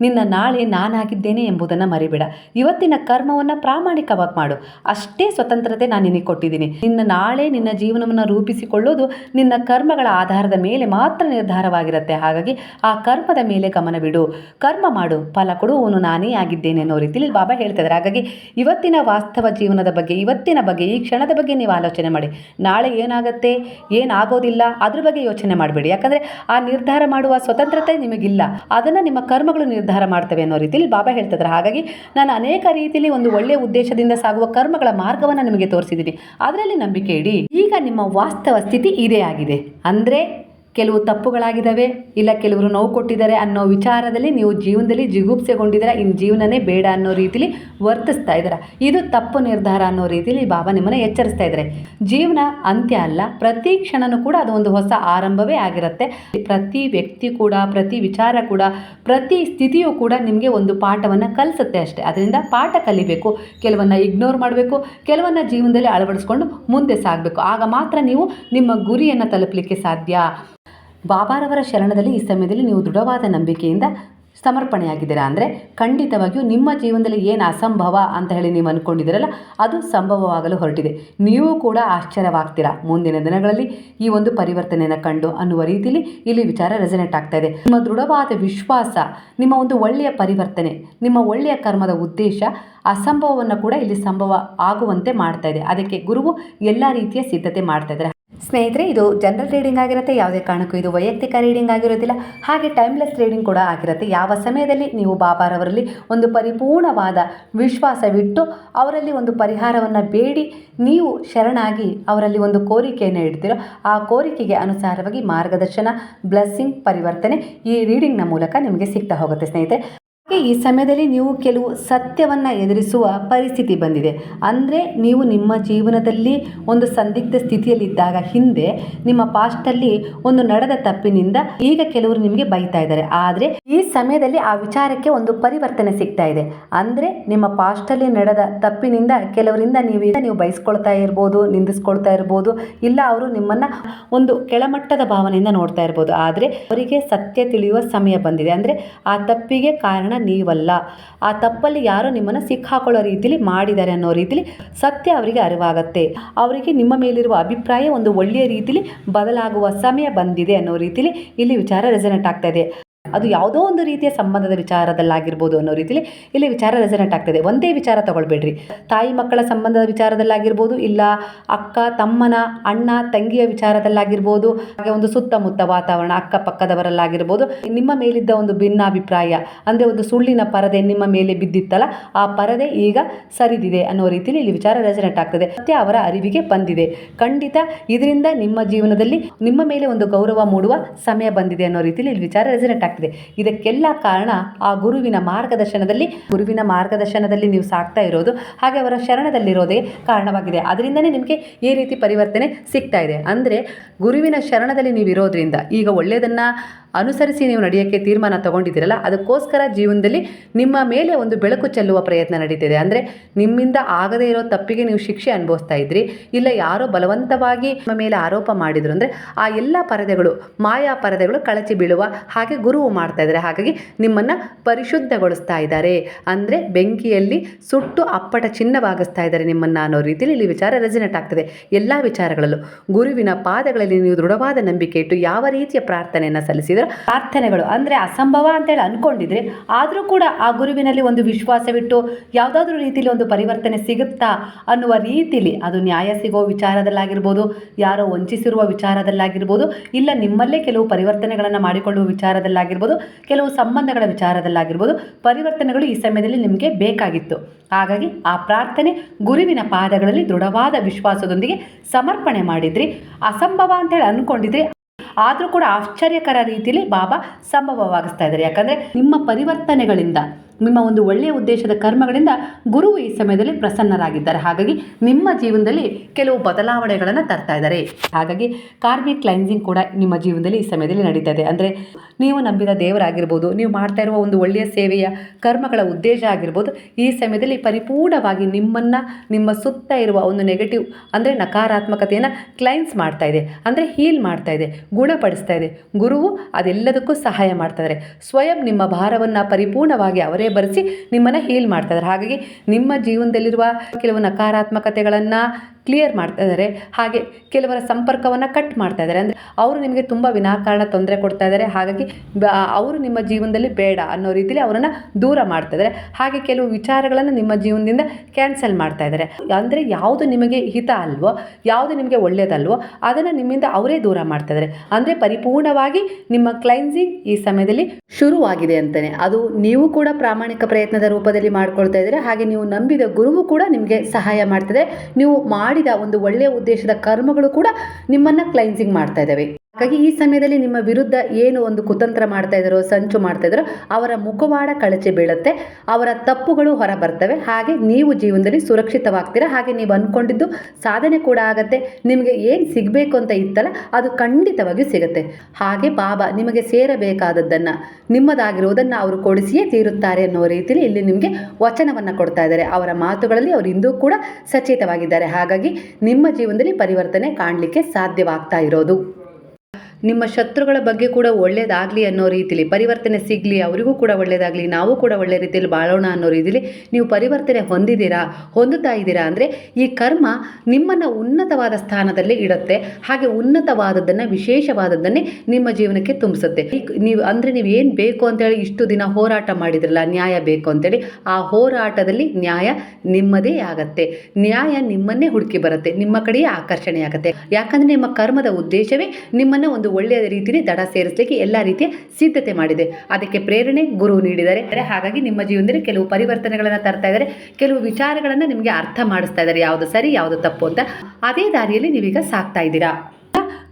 ನಿನ್ನ ನಾಳೆ ನಾನಾಗಿದ್ದೇನೆ ಎಂಬುದನ್ನು ಮರಿಬೇಡ. ಇವತ್ತಿನ ಕರ್ಮವನ್ನು ಪ್ರಾಮಾಣಿಕವಾಗಿ ಮಾಡು. ಅಷ್ಟೇ ಸ್ವತಂತ್ರತೆ ನಾನು ನಿನಗೆ ಕೊಟ್ಟಿದ್ದೀನಿ. ನಿನ್ನ ನಾಳೆ ನಿನ್ನ ಜೀವನವನ್ನು ರೂಪಿಸಿಕೊಳ್ಳೋದು ನಿನ್ನ ಕರ್ಮಗಳ ಆಧಾರದ ಮೇಲೆ ಮಾತ್ರ ನಿರ್ಧಾರವಾಗಿರುತ್ತೆ. ಹಾಗಾಗಿ ಆ ಕರ್ಮದ ಮೇಲೆ ಗಮನವಿಡು ಕರ್ಮ ಮಾಡು. ಫಲ ಕೊಡುವವನು ನಾನೇ ಆಗಿದ್ದೇನೆ ಅನ್ನೋ ರೀತಿಯಲ್ಲಿ ಬಾಬಾ ಹೇಳ್ತಿದ್ದಾರೆ ಹಾಗಾಗಿ ಇವತ್ತಿನ ವಾಸ್ತವ ಜೀವನದ ಬಗ್ಗೆ, ಇವತ್ತಿನ ಬಗ್ಗೆ, ಈ ಕ್ಷಣದ ಬಗ್ಗೆ ನೀವು ಆಲೋಚನೆ ಮಾಡಿ. ನಾಳೆ ಏನಾಗುತ್ತೆ, ಏನಾಗೋದಿಲ್ಲ, ಅದ್ರ ಬಗ್ಗೆ ಯೋಚನೆ ಮಾಡಬೇಡಿ. ಯಾಕಂದರೆ ಆ ನಿರ್ಧಾರ ಮಾಡುವ ಸ್ವತಂತ್ರತೆ ನಿಮಗಿಲ್ಲ. ಅದನ್ನು ನಿಮ್ಮ ಕರ್ಮಗಳು ನಿರ್ಧಾರ ಮಾಡ್ತವೆ ಅನ್ನೋ ರೀತಿಯಲ್ಲಿ ಬಾಬಾ ಹೇಳ್ತಿದ್ದಾರೆ ಹಾಗಾಗಿ ನಾನು ಅನೇಕ ರೀತಿಯಲ್ಲಿ ಒಂದು ಒಳ್ಳೆಯ ಉದ್ದೇಶದಿಂದ ಸಾಗುವ ಕರ್ಮಗಳ ಮಾರ್ಗವನ್ನು ನಿಮಗೆ ತೋರಿಸಿದ್ದೀನಿ. ಅದರಲ್ಲಿ ನಂಬಿಕೆ ಇಡಿ. ಈಗ ನಿಮ್ಮ ವಾಸ್ತವ ಸ್ಥಿತಿ ಇದೇ ಆಗಿದೆ. ಅಂದರೆ ಕೆಲವು ತಪ್ಪುಗಳಾಗಿದ್ದಾವೆ ಇಲ್ಲ ಕೆಲವರು ನೋವು ಕೊಟ್ಟಿದ್ದಾರೆ ಅನ್ನೋ ವಿಚಾರದಲ್ಲಿ ನೀವು ಜೀವನದಲ್ಲಿ ಜಿಗುಪ್ಸೆಗೊಂಡಿದ್ದೀರಾ? ಇನ್ನು ಜೀವನನೇ ಬೇಡ ಅನ್ನೋ ರೀತಿಲಿ ವರ್ತಿಸ್ತಾ ಇದ್ದೀರಾ? ಇದು ತಪ್ಪು ನಿರ್ಧಾರ ಅನ್ನೋ ರೀತಿಲಿ ಬಾಬಾ ನಿಮ್ಮನ್ನು ಎಚ್ಚರಿಸ್ತಾ ಇದ್ದಾರೆ. ಜೀವನ ಅಂತ್ಯ ಅಲ್ಲ, ಪ್ರತಿ ಕ್ಷಣನೂ ಕೂಡ ಅದು ಒಂದು ಹೊಸ ಆರಂಭವೇ ಆಗಿರುತ್ತೆ. ಪ್ರತಿ ವ್ಯಕ್ತಿ ಕೂಡ, ಪ್ರತಿ ವಿಚಾರ ಕೂಡ, ಪ್ರತಿ ಸ್ಥಿತಿಯೂ ಕೂಡ ನಿಮಗೆ ಒಂದು ಪಾಠವನ್ನು ಕಲಿಸುತ್ತೆ ಅಷ್ಟೇ. ಅದರಿಂದ ಪಾಠ ಕಲಿಬೇಕು, ಕೆಲವನ್ನ ಇಗ್ನೋರ್ ಮಾಡಬೇಕು, ಕೆಲವನ್ನ ಜೀವನದಲ್ಲಿ ಅಳವಡಿಸ್ಕೊಂಡು ಮುಂದೆ ಸಾಗಬೇಕು. ಆಗ ಮಾತ್ರ ನೀವು ನಿಮ್ಮ ಗುರಿಯನ್ನು ತಲುಪಲಿಕ್ಕೆ ಸಾಧ್ಯ. ಬಾಬಾರವರ ಶರಣದಲ್ಲಿ ಈ ಸಮಯದಲ್ಲಿ ನೀವು ದೃಢವಾದ ನಂಬಿಕೆಯಿಂದ ಸಮರ್ಪಣೆಯಾಗಿದ್ದೀರಾ ಅಂದರೆ ಖಂಡಿತವಾಗಿಯೂ ನಿಮ್ಮ ಜೀವನದಲ್ಲಿ ಏನು ಅಸಂಭವ ಅಂತ ಹೇಳಿ ನೀವು ಅಂದ್ಕೊಂಡಿದ್ದೀರಲ್ಲ ಅದು ಸಂಭವವಾಗಲು ಹೊರಟಿದೆ. ನೀವು ಕೂಡ ಆಶ್ಚರ್ಯವಾಗ್ತೀರಾ. ಮುಂದಿನ ದಿನಗಳಲ್ಲಿ ಈ ಒಂದು ಪರಿವರ್ತನೆಯನ್ನು ಕಂಡು ಅನ್ನುವ ರೀತಿಯಲ್ಲಿ ಇಲ್ಲಿ ವಿಚಾರ ರೆಸನೆಟ್ ಆಗ್ತಾ ಇದೆ. ನಿಮ್ಮ ದೃಢವಾದ ವಿಶ್ವಾಸ, ನಿಮ್ಮ ಒಂದು ಒಳ್ಳೆಯ ಪರಿವರ್ತನೆ, ನಿಮ್ಮ ಒಳ್ಳೆಯ ಕರ್ಮದ ಉದ್ದೇಶ ಅಸಂಭವವನ್ನು ಕೂಡ ಇಲ್ಲಿ ಸಂಭವ ಆಗುವಂತೆ ಮಾಡ್ತಾ ಇದೆ. ಅದಕ್ಕೆ ಗುರುವು ಎಲ್ಲ ರೀತಿಯ ಸಿದ್ಧತೆ ಮಾಡ್ತಾ ಇದ್ದಾರೆ. ಸ್ನೇಹಿತರೆ, ಇದು ಜನರಲ್ ರೀಡಿಂಗ್ ಆಗಿರುತ್ತೆ, ಯಾವುದೇ ಕಾರಣಕ್ಕೂ ಇದು ವೈಯಕ್ತಿಕ ರೀಡಿಂಗ್ ಆಗಿರೋದಿಲ್ಲ ಹಾಗೆ ಟೈಮ್ಲೆಸ್ ರೀಡಿಂಗ್ ಕೂಡ ಆಗಿರುತ್ತೆ. ಯಾವ ಸಮಯದಲ್ಲಿ ನೀವು ಬಾಬಾರವರಲ್ಲಿ ಒಂದು ಪರಿಪೂರ್ಣವಾದ ವಿಶ್ವಾಸವಿಟ್ಟು ಅವರಲ್ಲಿ ಒಂದು ಪರಿಹಾರವನ್ನು ಬೇಡಿ, ನೀವು ಶರಣಾಗಿ ಅವರಲ್ಲಿ ಒಂದು ಕೋರಿಕೆಯನ್ನು ಇಡ್ತೀರೋ, ಆ ಕೋರಿಕೆಗೆ ಅನುಸಾರವಾಗಿ ಮಾರ್ಗದರ್ಶನ ಬ್ಲೆಸ್ಸಿಂಗ್ ಪರಿವರ್ತನೆ ಈ ರೀಡಿಂಗ್ನ ಮೂಲಕ ನಿಮಗೆ ಸಿಗ್ತಾ ಹೋಗುತ್ತೆ ಸ್ನೇಹಿತರೆ. ಈ ಸಮಯದಲ್ಲಿ ನೀವು ಕೆಲವು ಸತ್ಯವನ್ನು ಎದುರಿಸುವ ಪರಿಸ್ಥಿತಿ ಬಂದಿದೆ. ಅಂದರೆ ನೀವು ನಿಮ್ಮ ಜೀವನದಲ್ಲಿ ಒಂದು ಸಂದಿಗ್ಧ ಸ್ಥಿತಿಯಲ್ಲಿದ್ದಾಗ ಹಿಂದೆ ನಿಮ್ಮ ಪಾಸ್ಟಲ್ಲಿ ಒಂದು ನಡೆದ ತಪ್ಪಿನಿಂದ ಈಗ ಕೆಲವರು ನಿಮಗೆ ಬೈತಾ ಇದ್ದಾರೆ. ಆದರೆ ಈ ಸಮಯದಲ್ಲಿ ಆ ವಿಚಾರಕ್ಕೆ ಒಂದು ಪರಿವರ್ತನೆ ಸಿಗ್ತಾ ಇದೆ. ಅಂದರೆ ನಿಮ್ಮ ಪಾಸ್ಟಲ್ಲಿ ನಡೆದ ತಪ್ಪಿನಿಂದ ಕೆಲವರಿಂದ ನೀವು ನೀವು ಬಯಸ್ಕೊಳ್ತಾ ಇರ್ಬೋದು, ನಿಂದಿಸ್ಕೊಳ್ತಾ ಇರ್ಬೋದು, ಇಲ್ಲ ಅವರು ನಿಮ್ಮನ್ನು ಒಂದು ಕೆಳಮಟ್ಟದ ಭಾವನೆಯಿಂದ ನೋಡ್ತಾ ಇರ್ಬೋದು. ಆದರೆ ಅವರಿಗೆ ಸತ್ಯ ತಿಳಿಯುವ ಸಮಯ ಬಂದಿದೆ. ಅಂದರೆ ಆ ತಪ್ಪಿಗೆ ಕಾರಣ ನೀವಲ್ಲ. ಆ ತಪ್ಪಲ್ಲಿ ಯಾರೋ ನಿಮ್ಮನ್ನು ಸಿಕ್ಕಾಕೊಳ್ಳೋ ರೀತಿಲಿ ಮಾಡಿದ್ದಾರೆ ಅನ್ನೋ ರೀತಿಲಿ ಸತ್ಯ ಅವರಿಗೆ ಅರಿವಾಗತ್ತೆ. ಅವರಿಗೆ ನಿಮ್ಮ ಮೇಲಿರುವ ಅಭಿಪ್ರಾಯ ಒಂದು ಒಳ್ಳೆಯ ರೀತಿಲಿ ಬದಲಾಗುವ ಸಮಯ ಬಂದಿದೆ ಅನ್ನೋ ರೀತಿಲಿ ಇಲ್ಲಿ ವಿಚಾರ ರೆಸನೆಟ್ ಆಗ್ತಾ ಇದೆ. ಅದು ಯಾವುದೋ ಒಂದು ರೀತಿಯ ಸಂಬಂಧದ ವಿಚಾರದಲ್ಲಾಗಿರ್ಬೋದು ಅನ್ನೋ ರೀತಿಲಿ ಇಲ್ಲಿ ವಿಚಾರ ರೆಸನೆಟ್ ಆಗ್ತದೆ. ಒಂದೇ ವಿಚಾರ ತಗೊಳ್ಬೇಡ್ರಿ. ತಾಯಿ ಮಕ್ಕಳ ಸಂಬಂಧದ ವಿಚಾರದಲ್ಲಾಗಿರ್ಬೋದು, ಇಲ್ಲ ಅಕ್ಕ, ತಮ್ಮನ, ಅಣ್ಣ, ತಂಗಿಯ ವಿಚಾರದಲ್ಲಾಗಿರ್ಬೋದು, ಹಾಗೆ ಒಂದು ಸುತ್ತಮುತ್ತ ವಾತಾವರಣ, ಅಕ್ಕಪಕ್ಕದವರಲ್ಲಾಗಿರ್ಬೋದು, ನಿಮ್ಮ ಮೇಲಿದ್ದ ಒಂದು ಭಿನ್ನಾಭಿಪ್ರಾಯ, ಅಂದರೆ ಒಂದು ಸುಳ್ಳಿನ ಪರದೆ ನಿಮ್ಮ ಮೇಲೆ ಬಿದ್ದಿತ್ತಲ್ಲ, ಆ ಪರದೆ ಈಗ ಸರಿದಿದೆ ಅನ್ನೋ ರೀತಿಲಿ ಇಲ್ಲಿ ವಿಚಾರ ರೆಸನೆಟ್ ಆಗ್ತದೆ. ಮತ್ತೆ ಅವರ ಅರಿವಿಗೆ ಬಂದಿದೆ. ಖಂಡಿತ ಇದರಿಂದ ನಿಮ್ಮ ಜೀವನದಲ್ಲಿ ನಿಮ್ಮ ಮೇಲೆ ಒಂದು ಗೌರವ ಮೂಡುವ ಸಮಯ ಬಂದಿದೆ ಅನ್ನೋ ರೀತಿಲಿ ಇಲ್ಲಿ ವಿಚಾರ ರೆಸನೆಟ್ ಆಗ್ತದೆ. ಇದಕ್ಕೆಲ್ಲ ಕಾರಣ ಆ ಗುರುವಿನ ಮಾರ್ಗದರ್ಶನದಲ್ಲಿ ಗುರುವಿನ ಮಾರ್ಗದರ್ಶನದಲ್ಲಿ ನೀವು ಸಾಕ್ತಾ ಇರೋದು, ಹಾಗೆ ಅವರ ಶರಣದಲ್ಲಿರೋದೇ ಕಾರಣವಾಗಿದೆ. ಅದರಿಂದನೇ ನಿಮಗೆ ಈ ರೀತಿ ಪರಿವರ್ತನೆ ಸಿಗ್ತಾ ಇದೆ. ಅಂದರೆ ಗುರುವಿನ ಶರಣದಲ್ಲಿ ನೀವು ಇರೋದ್ರಿಂದ ಈಗ ಒಳ್ಳೆಯದನ್ನು ಅನುಸರಿಸಿ ನೀವು ನಡೆಯೋಕ್ಕೆ ತೀರ್ಮಾನ ತಗೊಂಡಿದ್ದೀರಲ್ಲ, ಅದಕ್ಕೋಸ್ಕರ ಜೀವನದಲ್ಲಿ ನಿಮ್ಮ ಮೇಲೆ ಒಂದು ಬೆಳಕು ಚೆಲ್ಲುವ ಪ್ರಯತ್ನ ನಡೀತಿದೆ. ಅಂದರೆ ನಿಮ್ಮಿಂದ ಆಗದೇ ಇರೋ ತಪ್ಪಿಗೆ ನೀವು ಶಿಕ್ಷೆ ಅನುಭವಿಸ್ತಾ ಇದ್ರಿ, ಇಲ್ಲ ಯಾರೋ ಬಲವಂತವಾಗಿ ನಿಮ್ಮ ಮೇಲೆ ಆರೋಪ ಮಾಡಿದ್ರು ಅಂದರೆ ಆ ಎಲ್ಲ ಪರದೆಗಳು, ಮಾಯಾ ಪರದೆಗಳು ಕಳಚಿ ಬೀಳುವ ಹಾಗೆ ಗುರುವು ಮಾಡ್ತಾ ಇದ್ದಾರೆ. ಹಾಗಾಗಿ ನಿಮ್ಮನ್ನು ಪರಿಶುದ್ಧಗೊಳಿಸ್ತಾ ಇದ್ದಾರೆ. ಅಂದರೆ ಬೆಂಕಿಯಲ್ಲಿ ಸುಟ್ಟು ಅಪ್ಪಟ ಚಿನ್ನವಾಗಿಸ್ತಾ ಇದ್ದಾರೆ ನಿಮ್ಮನ್ನು ಅನ್ನೋ ರೀತಿಯಲ್ಲಿ ಇಲ್ಲಿ ವಿಚಾರ ರೆಸಿನೆಟ್ ಆಗ್ತದೆ. ಎಲ್ಲ ವಿಚಾರಗಳಲ್ಲೂ ಗುರುವಿನ ಪಾದಗಳಲ್ಲಿ ನೀವು ದೃಢವಾದ ನಂಬಿಕೆ ಇಟ್ಟು ಯಾವ ರೀತಿಯ ಪ್ರಾರ್ಥನೆಯನ್ನು ಸಲ್ಲಿಸಿದ್ರೆ ಪ್ರಾರ್ಥನೆಗಳು, ಅಂದರೆ ಅಸಂಭವ ಅಂತೇಳಿ ಅನ್ಕೊಂಡಿದ್ರೆ, ಆದರೂ ಕೂಡ ಆ ಗುರುವಿನಲ್ಲಿ ಒಂದು ವಿಶ್ವಾಸವಿಟ್ಟು ಯಾವುದಾದ್ರೂ ರೀತಿಯಲ್ಲಿ ಒಂದು ಪರಿವರ್ತನೆ ಸಿಗುತ್ತಾ ಅನ್ನುವ ರೀತಿಲಿ ಅದು ನ್ಯಾಯ ಸಿಗೋ ವಿಚಾರದಲ್ಲಾಗಿರ್ಬೋದು, ಯಾರೋ ವಂಚಿಸಿರುವ ವಿಚಾರದಲ್ಲಾಗಿರ್ಬೋದು, ಇಲ್ಲ ನಿಮ್ಮಲ್ಲೇ ಕೆಲವು ಪರಿವರ್ತನೆಗಳನ್ನು ಮಾಡಿಕೊಳ್ಳುವ ವಿಚಾರದಲ್ಲಾಗಿರ್ಬೋದು, ಕೆಲವು ಸಂಬಂಧಗಳ ವಿಚಾರದಲ್ಲಾಗಿರ್ಬೋದು, ಪರಿವರ್ತನೆಗಳು ಈ ಸಮಯದಲ್ಲಿ ನಿಮಗೆ ಬೇಕಾಗಿತ್ತು. ಹಾಗಾಗಿ ಆ ಪ್ರಾರ್ಥನೆ ಗುರುವಿನ ಪಾದಗಳಲ್ಲಿ ದೃಢವಾದ ವಿಶ್ವಾಸದೊಂದಿಗೆ ಸಮರ್ಪಣೆ ಮಾಡಿದ್ರಿ. ಅಸಂಭವ ಅಂತೇಳಿ ಅಂದ್ಕೊಂಡಿದ್ರಿ ಆದರೂ ಕೂಡ ಆಶ್ಚರ್ಯಕರ ರೀತಿಯಲ್ಲಿ ಬಾಬಾ ಸಂಭವವಾಗಿಸ್ತಾ ಇದ್ದಾರೆ. ಯಾಕಂದರೆ ನಿಮ್ಮ ಪರಿವರ್ತನೆಗಳಿಂದ ನಿಮ್ಮ ಒಂದು ಒಳ್ಳೆಯ ಉದ್ದೇಶದ ಕರ್ಮಗಳಿಂದ ಗುರುವು ಈ ಸಮಯದಲ್ಲಿ ಪ್ರಸನ್ನರಾಗಿದ್ದಾರೆ. ಹಾಗಾಗಿ ನಿಮ್ಮ ಜೀವನದಲ್ಲಿ ಕೆಲವು ಬದಲಾವಣೆಗಳನ್ನು ತರ್ತಾ ಇದ್ದಾರೆ. ಹಾಗಾಗಿ ಕಾರ್ಮಿಕ್ ಕ್ಲೈನ್ಸಿಂಗ್ ಕೂಡ ನಿಮ್ಮ ಜೀವನದಲ್ಲಿ ಈ ಸಮಯದಲ್ಲಿ ನಡೀತಾ ಇದೆ. ಅಂದರೆ ನೀವು ನಂಬಿದ ದೇವರಾಗಿರ್ಬೋದು, ನೀವು ಮಾಡ್ತಾ ಇರುವ ಒಂದು ಒಳ್ಳೆಯ ಸೇವೆಯ ಕರ್ಮಗಳ ಉದ್ದೇಶ ಆಗಿರ್ಬೋದು, ಈ ಸಮಯದಲ್ಲಿ ಪರಿಪೂರ್ಣವಾಗಿ ನಿಮ್ಮನ್ನು, ನಿಮ್ಮ ಸುತ್ತ ಇರುವ ಒಂದು ನೆಗೆಟಿವ್ ಅಂದರೆ ನಕಾರಾತ್ಮಕತೆಯನ್ನು ಕ್ಲೈನ್ಸ್ ಮಾಡ್ತಾ ಇದೆ. ಅಂದರೆ ಹೀಲ್ ಮಾಡ್ತಾ ಇದೆ, ಗುಣಪಡಿಸ್ತಾ ಇದೆ. ಗುರುವು ಅದೆಲ್ಲದಕ್ಕೂ ಸಹಾಯ ಮಾಡ್ತಾ ಇದ್ದಾರೆ. ಸ್ವಯಂ ನಿಮ್ಮ ಭಾರವನ್ನು ಪರಿಪೂರ್ಣವಾಗಿ ಅವರೇ ಬರೆಸಿ ನಿಮ್ಮನ್ನು ಹೀಲ್ ಮಾಡ್ತಾ ಇದ್ದಾರೆ ಹಾಗಾಗಿ ನಿಮ್ಮ ಜೀವನದಲ್ಲಿರುವ ಕೆಲವು ನಕಾರಾತ್ಮಕತೆಗಳನ್ನು ಕ್ಲಿಯರ್ ಮಾಡ್ತಾ ಇದ್ದಾರೆ ಹಾಗೆ ಕೆಲವರ ಸಂಪರ್ಕವನ್ನು ಕಟ್ ಮಾಡ್ತಾ ಇದ್ದಾರೆ ಅಂದರೆ ಅವರು ನಿಮಗೆ ತುಂಬ ವಿನಾಕಾರಣ ತೊಂದರೆ ಕೊಡ್ತಾ ಇದ್ದಾರೆ ಹಾಗಾಗಿ ಅವರು ನಿಮ್ಮ ಜೀವನದಲ್ಲಿ ಬೇಡ ಅನ್ನೋ ರೀತಿಯಲ್ಲಿ ಅವರನ್ನು ದೂರ ಮಾಡ್ತಾ ಇದ್ದಾರೆ ಹಾಗೆ ಕೆಲವು ವಿಚಾರಗಳನ್ನು ನಿಮ್ಮ ಜೀವನದಿಂದ ಕ್ಯಾನ್ಸಲ್ ಮಾಡ್ತಾ ಇದ್ದಾರೆ ಅಂದರೆ ಯಾವುದು ನಿಮಗೆ ಹಿತ ಅಲ್ವೋ, ಯಾವುದು ನಿಮಗೆ ಒಳ್ಳೆಯದಲ್ವೋ ಅದನ್ನು ನಿಮ್ಮಿಂದ ಅವರೇ ದೂರ ಮಾಡ್ತಾ ಇದ್ದಾರೆ ಅಂದರೆ ಪರಿಪೂರ್ಣವಾಗಿ ನಿಮ್ಮ ಕ್ಲೈನ್ಸಿಂಗ್ ಈ ಸಮಯದಲ್ಲಿ ಶುರುವಾಗಿದೆ ಅಂತಲೇ ಅದು ನೀವು ಕೂಡ ಪ್ರಾಮಾಣಿಕ ಪ್ರಯತ್ನದ ರೂಪದಲ್ಲಿ ಮಾಡ್ಕೊಳ್ತಾ ಇದ್ದೀರಾ ಹಾಗೆ ನೀವು ನಂಬಿದ ಗುರುವು ಕೂಡ ನಿಮಗೆ ಸಹಾಯ ಮಾಡ್ತದೆ ನೀವು ಮಾಡಿದ ಒಂದು ಒಳ್ಳೆಯ ಉದ್ದೇಶದ ಕರ್ಮಗಳು ಕೂಡ ನಿಮ್ಮನ್ನು ಕ್ಲೈನ್ಸಿಂಗ್ ಮಾಡ್ತಾ ಇದ್ದಾವೆ ಹಾಗಾಗಿ ಈ ಸಮಯದಲ್ಲಿ ನಿಮ್ಮ ವಿರುದ್ಧ ಏನು ಒಂದು ಕುತಂತ್ರ ಮಾಡ್ತಾ ಇದ್ದಾರೋ, ಸಂಚು ಮಾಡ್ತಾ ಇದ್ದಾರೋ, ಅವರ ಮುಖವಾಡ ಕಳಚೆ ಬೀಳುತ್ತೆ, ಅವರ ತಪ್ಪುಗಳು ಹೊರ ಬರ್ತವೆ. ಹಾಗೆ ನೀವು ಜೀವನದಲ್ಲಿ ಸುರಕ್ಷಿತವಾಗ್ತೀರಾ? ಹಾಗೆ ನೀವು ಅಂದ್ಕೊಂಡಿದ್ದು ಸಾಧನೆ ಕೂಡ ಆಗತ್ತೆ. ನಿಮಗೆ ಏನು ಸಿಗಬೇಕು ಅಂತ ಇತ್ತಲ್ಲ, ಅದು ಖಂಡಿತವಾಗಿಯೂ ಸಿಗುತ್ತೆ. ಹಾಗೆ ಬಾಬಾ ನಿಮಗೆ ಸೇರಬೇಕಾದದ್ದನ್ನು, ನಿಮ್ಮದಾಗಿರುವುದನ್ನು ಅವರು ಕೊಡಿಸಿಯೇ ತೀರುತ್ತಾರೆ ಅನ್ನೋ ರೀತಿಯಲ್ಲಿ ಇಲ್ಲಿ ನಿಮಗೆ ವಚನವನ್ನು ಕೊಡ್ತಾ ಇದ್ದಾರೆ. ಅವರ ಮಾತುಗಳಲ್ಲಿ ಅವರು ಇಂದೂ ಕೂಡ ಸಚೇತವಾಗಿದ್ದಾರೆ. ಹಾಗಾಗಿ ನಿಮ್ಮ ಜೀವನದಲ್ಲಿ ಪರಿವರ್ತನೆ ಕಾಣಲಿಕ್ಕೆ ಸಾಧ್ಯವಾಗ್ತಾ ಇರೋದು. ನಿಮ್ಮ ಶತ್ರುಗಳ ಬಗ್ಗೆ ಕೂಡ ಒಳ್ಳೇದಾಗಲಿ ಅನ್ನೋ ರೀತಿಲಿ, ಪರಿವರ್ತನೆ ಸಿಗಲಿ, ಅವರಿಗೂ ಕೂಡ ಒಳ್ಳೇದಾಗಲಿ, ನಾವು ಕೂಡ ಒಳ್ಳೆ ರೀತಿಯಲ್ಲಿ ಬಾಳೋಣ ಅನ್ನೋ ರೀತಿಲಿ ನೀವು ಪರಿವರ್ತನೆ ಹೊಂದಿದ್ದೀರಾ, ಹೊಂದುತ್ತಾ ಇದ್ದೀರಾ ಅಂದರೆ ಈ ಕರ್ಮ ನಿಮ್ಮನ್ನು ಉನ್ನತವಾದ ಸ್ಥಾನದಲ್ಲಿ ಇಡುತ್ತೆ. ಹಾಗೆ ಉನ್ನತವಾದದ್ದನ್ನು, ವಿಶೇಷವಾದದ್ದನ್ನೇ ನಿಮ್ಮ ಜೀವನಕ್ಕೆ ತುಂಬಿಸುತ್ತೆ. ನೀವು ಅಂದರೆ ನೀವು ಏನು ಬೇಕು ಅಂತೇಳಿ ಇಷ್ಟು ದಿನ ಹೋರಾಟ ಮಾಡಿದ್ರಲ್ಲ, ನ್ಯಾಯ ಬೇಕು ಅಂತೇಳಿ, ಆ ಹೋರಾಟದಲ್ಲಿ ನ್ಯಾಯ ನಿಮ್ಮದೇ ಆಗತ್ತೆ. ನ್ಯಾಯ ನಿಮ್ಮನ್ನೇ ಹುಡುಕಿ ಬರುತ್ತೆ, ನಿಮ್ಮ ಕಡೆಯೇ ಆಕರ್ಷಣೆ ಆಗುತ್ತೆ ಯಾಕಂದರೆ ನಿಮ್ಮ ಕರ್ಮದ ಉದ್ದೇಶವೇ ನಿಮ್ಮನ್ನು ಒಂದು ಒಳ್ಳೆಯ ರೀತಿಯಲ್ಲಿ ದಡ ಸೇರಿಸಲಿಕ್ಕೆ ಎಲ್ಲ ರೀತಿಯ ಸಿದ್ಧತೆ ಮಾಡಿದೆ. ಅದಕ್ಕೆ ಪ್ರೇರಣೆ, ಗುರು ನೀಡಿದ್ದಾರೆ. ಹಾಗಾಗಿ ನಿಮ್ಮ ಜೀವನದಲ್ಲಿ ಕೆಲವು ಪರಿವರ್ತನೆಗಳನ್ನು ತರ್ತಾ ಇದ್ದಾರೆ. ಕೆಲವು ವಿಚಾರಗಳನ್ನು ನಿಮಗೆ ಅರ್ಥ ಮಾಡಿಸ್ತಾ ಇದ್ದಾರೆ. ಯಾವುದು ಸರಿ, ಯಾವುದು ತಪ್ಪು ಅಂತ. ಅದೇ ದಾರಿಯಲ್ಲಿ ನೀವೀಗ ಸಾಕ್ತಾ ಇದ್ದೀರಾ?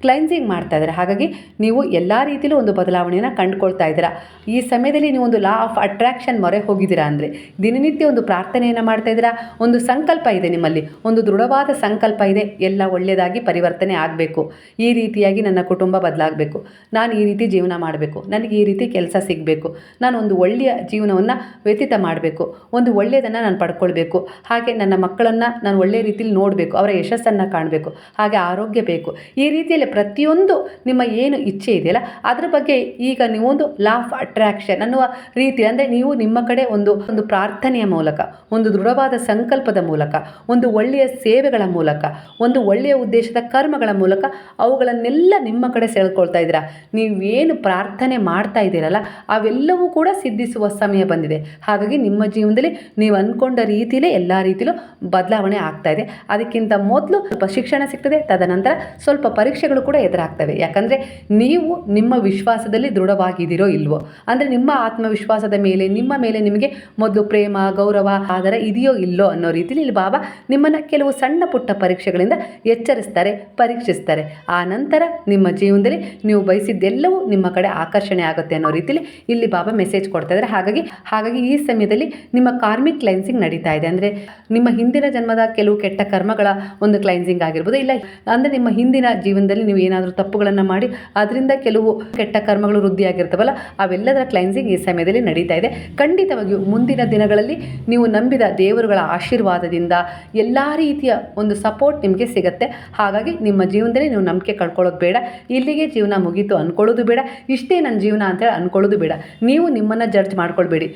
ಕ್ಲೈನ್ಸಿಂಗ್ ಮಾಡ್ತಾ ಇದ್ದಾರೆ. ಹಾಗಾಗಿ ನೀವು ಎಲ್ಲ ರೀತಿಯಲ್ಲೂ ಒಂದು ಬದಲಾವಣೆಯನ್ನು ಕಂಡುಕೊಳ್ತಾ ಇದ್ದೀರಾ. ಈ ಸಮಯದಲ್ಲಿ ನೀವು ಒಂದು ಲಾ ಆಫ್ ಅಟ್ರಾಕ್ಷನ್ ಮೊರೆ ಹೋಗಿದ್ದೀರಾ ಅಂದರೆ ದಿನನಿತ್ಯ ಒಂದು ಪ್ರಾರ್ಥನೆಯನ್ನು ಮಾಡ್ತಾ ಇದ್ದೀರಾ? ಒಂದು ಸಂಕಲ್ಪ ಇದೆ ನಿಮ್ಮಲ್ಲಿ. ಒಂದು ದೃಢವಾದ ಸಂಕಲ್ಪ ಇದೆ. ಎಲ್ಲ ಒಳ್ಳೆಯದಾಗಿ ಪರಿವರ್ತನೆ ಆಗಬೇಕು. ಈ ರೀತಿಯಾಗಿ ನನ್ನ ಕುಟುಂಬ ಬದಲಾಗಬೇಕು. ನಾನು ಈ ರೀತಿ ಜೀವನ ಮಾಡಬೇಕು. ನನಗೆ ಈ ರೀತಿ ಕೆಲಸ ಸಿಗಬೇಕು. ನಾನು ಒಂದು ಒಳ್ಳೆಯ ಜೀವನವನ್ನು ವ್ಯತೀತ ಮಾಡಬೇಕು. ಒಂದು ಒಳ್ಳೆಯದನ್ನು ನಾನು ಪಡ್ಕೊಳ್ಬೇಕು. ಹಾಗೆ ನನ್ನ ಮಕ್ಕಳನ್ನು ನಾನು ಒಳ್ಳೆಯ ರೀತಿಯಲ್ಲಿ ನೋಡಬೇಕು. ಅವರ ಯಶಸ್ಸನ್ನು ಕಾಣಬೇಕು. ಹಾಗೆ ಆರೋಗ್ಯ ಬೇಕು. ಈ ರೀತಿಯಲ್ಲಿ ಪ್ರತಿಯೊಂದು ನಿಮ್ಮ ಏನು ಇಚ್ಛೆ ಇದೆಯಲ್ಲ, ಅದರ ಬಗ್ಗೆ ಈಗ ನೀವೊಂದು ಒಂದು ಆಫ್ ಅಟ್ರಾಕ್ಷನ್ ಅನ್ನುವ ರೀತಿ, ಅಂದರೆ ನೀವು ನಿಮ್ಮ ಕಡೆ ಒಂದು ಒಂದು ಪ್ರಾರ್ಥನೆಯ ಮೂಲಕ, ಒಂದು ದೃಢವಾದ ಸಂಕಲ್ಪದ ಮೂಲಕ, ಒಂದು ಒಳ್ಳೆಯ ಸೇವೆಗಳ ಮೂಲಕ, ಒಂದು ಒಳ್ಳೆಯ ಉದ್ದೇಶದ ಕರ್ಮಗಳ ಮೂಲಕ ಅವುಗಳನ್ನೆಲ್ಲ ನಿಮ್ಮ ಕಡೆ ಸೆಳ್ಕೊಳ್ತಾ ಇದ್ದೀರಾ? ನೀವೇನು ಪ್ರಾರ್ಥನೆ ಮಾಡ್ತಾ ಇದ್ದೀರಲ್ಲ, ಅವೆಲ್ಲವೂ ಕೂಡ ಸಿದ್ಧಿಸುವ ಸಮಯ ಬಂದಿದೆ. ಹಾಗಾಗಿ ನಿಮ್ಮ ಜೀವನದಲ್ಲಿ ನೀವು ಅಂದ್ಕೊಂಡ ರೀತಿಯಲ್ಲೇ ಎಲ್ಲ ರೀತಿಯಲ್ಲೂ ಬದಲಾವಣೆ ಆಗ್ತಾ ಇದೆ. ಅದಕ್ಕಿಂತ ಮೊದಲು ಸ್ವಲ್ಪ ಶಿಕ್ಷಣ ಸಿಗ್ತದೆ, ತದನಂತರ ಸ್ವಲ್ಪ ಪರೀಕ್ಷೆಗಳು ಕೂಡ ಎದುರಾಗ್ತವೆ. ಯಾಕಂದರೆ ನೀವು ನಿಮ್ಮ ವಿಶ್ವಾಸದಲ್ಲಿ ದೃಢವಾಗಿದ್ದೀರೋ ಇಲ್ವೋ? ಅಂದರೆ ನಿಮ್ಮ ಆತ್ಮವಿಶ್ವಾಸದ ಮೇಲೆ, ನಿಮ್ಮ ಮೇಲೆ ನಿಮಗೆ ಮೊದಲು ಪ್ರೇಮ, ಗೌರವ ಆದರ ಇದೆಯೋ ಇಲ್ಲೋ ಅನ್ನೋ ರೀತಿಯಲ್ಲಿ ಇಲ್ಲಿ ಬಾಬಾ ನಿಮ್ಮನ್ನು ಕೆಲವು ಸಣ್ಣ ಪುಟ್ಟ ಪರೀಕ್ಷೆಗಳಿಂದ ಎಚ್ಚರಿಸ್ತಾರೆ, ಪರೀಕ್ಷಿಸ್ತಾರೆ. ಆ ನಂತರ ನಿಮ್ಮ ಜೀವನದಲ್ಲಿ ನೀವು ಬಯಸಿದ್ದೆಲ್ಲವೂ ನಿಮ್ಮ ಕಡೆ ಆಕರ್ಷಣೆ ಆಗುತ್ತೆ ಅನ್ನೋ ರೀತಿಯಲ್ಲಿ ಇಲ್ಲಿ ಬಾಬಾ ಮೆಸೇಜ್ ಕೊಡ್ತಾ ಇದ್ದಾರೆ. ಹಾಗಾಗಿ ಹಾಗಾಗಿ ಈ ಸಮಯದಲ್ಲಿ ನಿಮ್ಮ ಕಾರ್ಮಿಕ್ ಕ್ಲೈನ್ಸಿಂಗ್ ನಡೀತಾ ಇದೆ. ಅಂದರೆ ನಿಮ್ಮ ಹಿಂದಿನ ಜನ್ಮದ ಕೆಲವು ಕೆಟ್ಟ ಕರ್ಮಗಳ ಒಂದು ಕ್ಲೈನ್ಸಿಂಗ್ ಆಗಿರ್ಬೋದು, ಇಲ್ಲ, ಅಂದರೆ ನಿಮ್ಮ ಹಿಂದಿನ ಜೀವನದಲ್ಲಿ ನೀವು ಏನಾದರೂ ತಪ್ಪುಗಳನ್ನು ಮಾಡಿ ಅದರಿಂದ ಕೆಲವು ಕೆಟ್ಟ ಕರ್ಮಗಳು ವೃದ್ಧಿಯಾಗಿರ್ತವಲ್ಲ, ಅವೆಲ್ಲದರ ಕ್ಲೈನ್ಸಿಂಗ್ ಈ ಸಮಯದಲ್ಲಿ ನಡೀತಾ ಇದೆ. ಖಂಡಿತವಾಗಿಯೂ ಮುಂದಿನ ದಿನಗಳಲ್ಲಿ ನೀವು ನಂಬಿದ ದೇವರುಗಳ ಆಶೀರ್ವಾದದಿಂದ ಎಲ್ಲ ರೀತಿಯ ಒಂದು ಸಪೋರ್ಟ್ ನಿಮಗೆ ಸಿಗುತ್ತೆ. ಹಾಗಾಗಿ ನಿಮ್ಮ ಜೀವನದಲ್ಲಿ ನೀವು ನಂಬಿಕೆ ಕಳ್ಕೊಳ್ಳೋದು ಬೇಡ. ಇಲ್ಲಿಗೆ ಜೀವನ ಮುಗೀತು ಅಂದ್ಕೊಳ್ಳೋದು ಬೇಡ. ಇಷ್ಟೇ ನನ್ನ ಜೀವನ ಅಂತೇಳಿ ಅಂದ್ಕೊಳ್ಳೋದು ಬೇಡ. ನೀವು ನಿಮ್ಮನ್ನು ಜಡ್ಜ್ ಮಾಡ್ಕೊಳ್ಬೇಡಿ.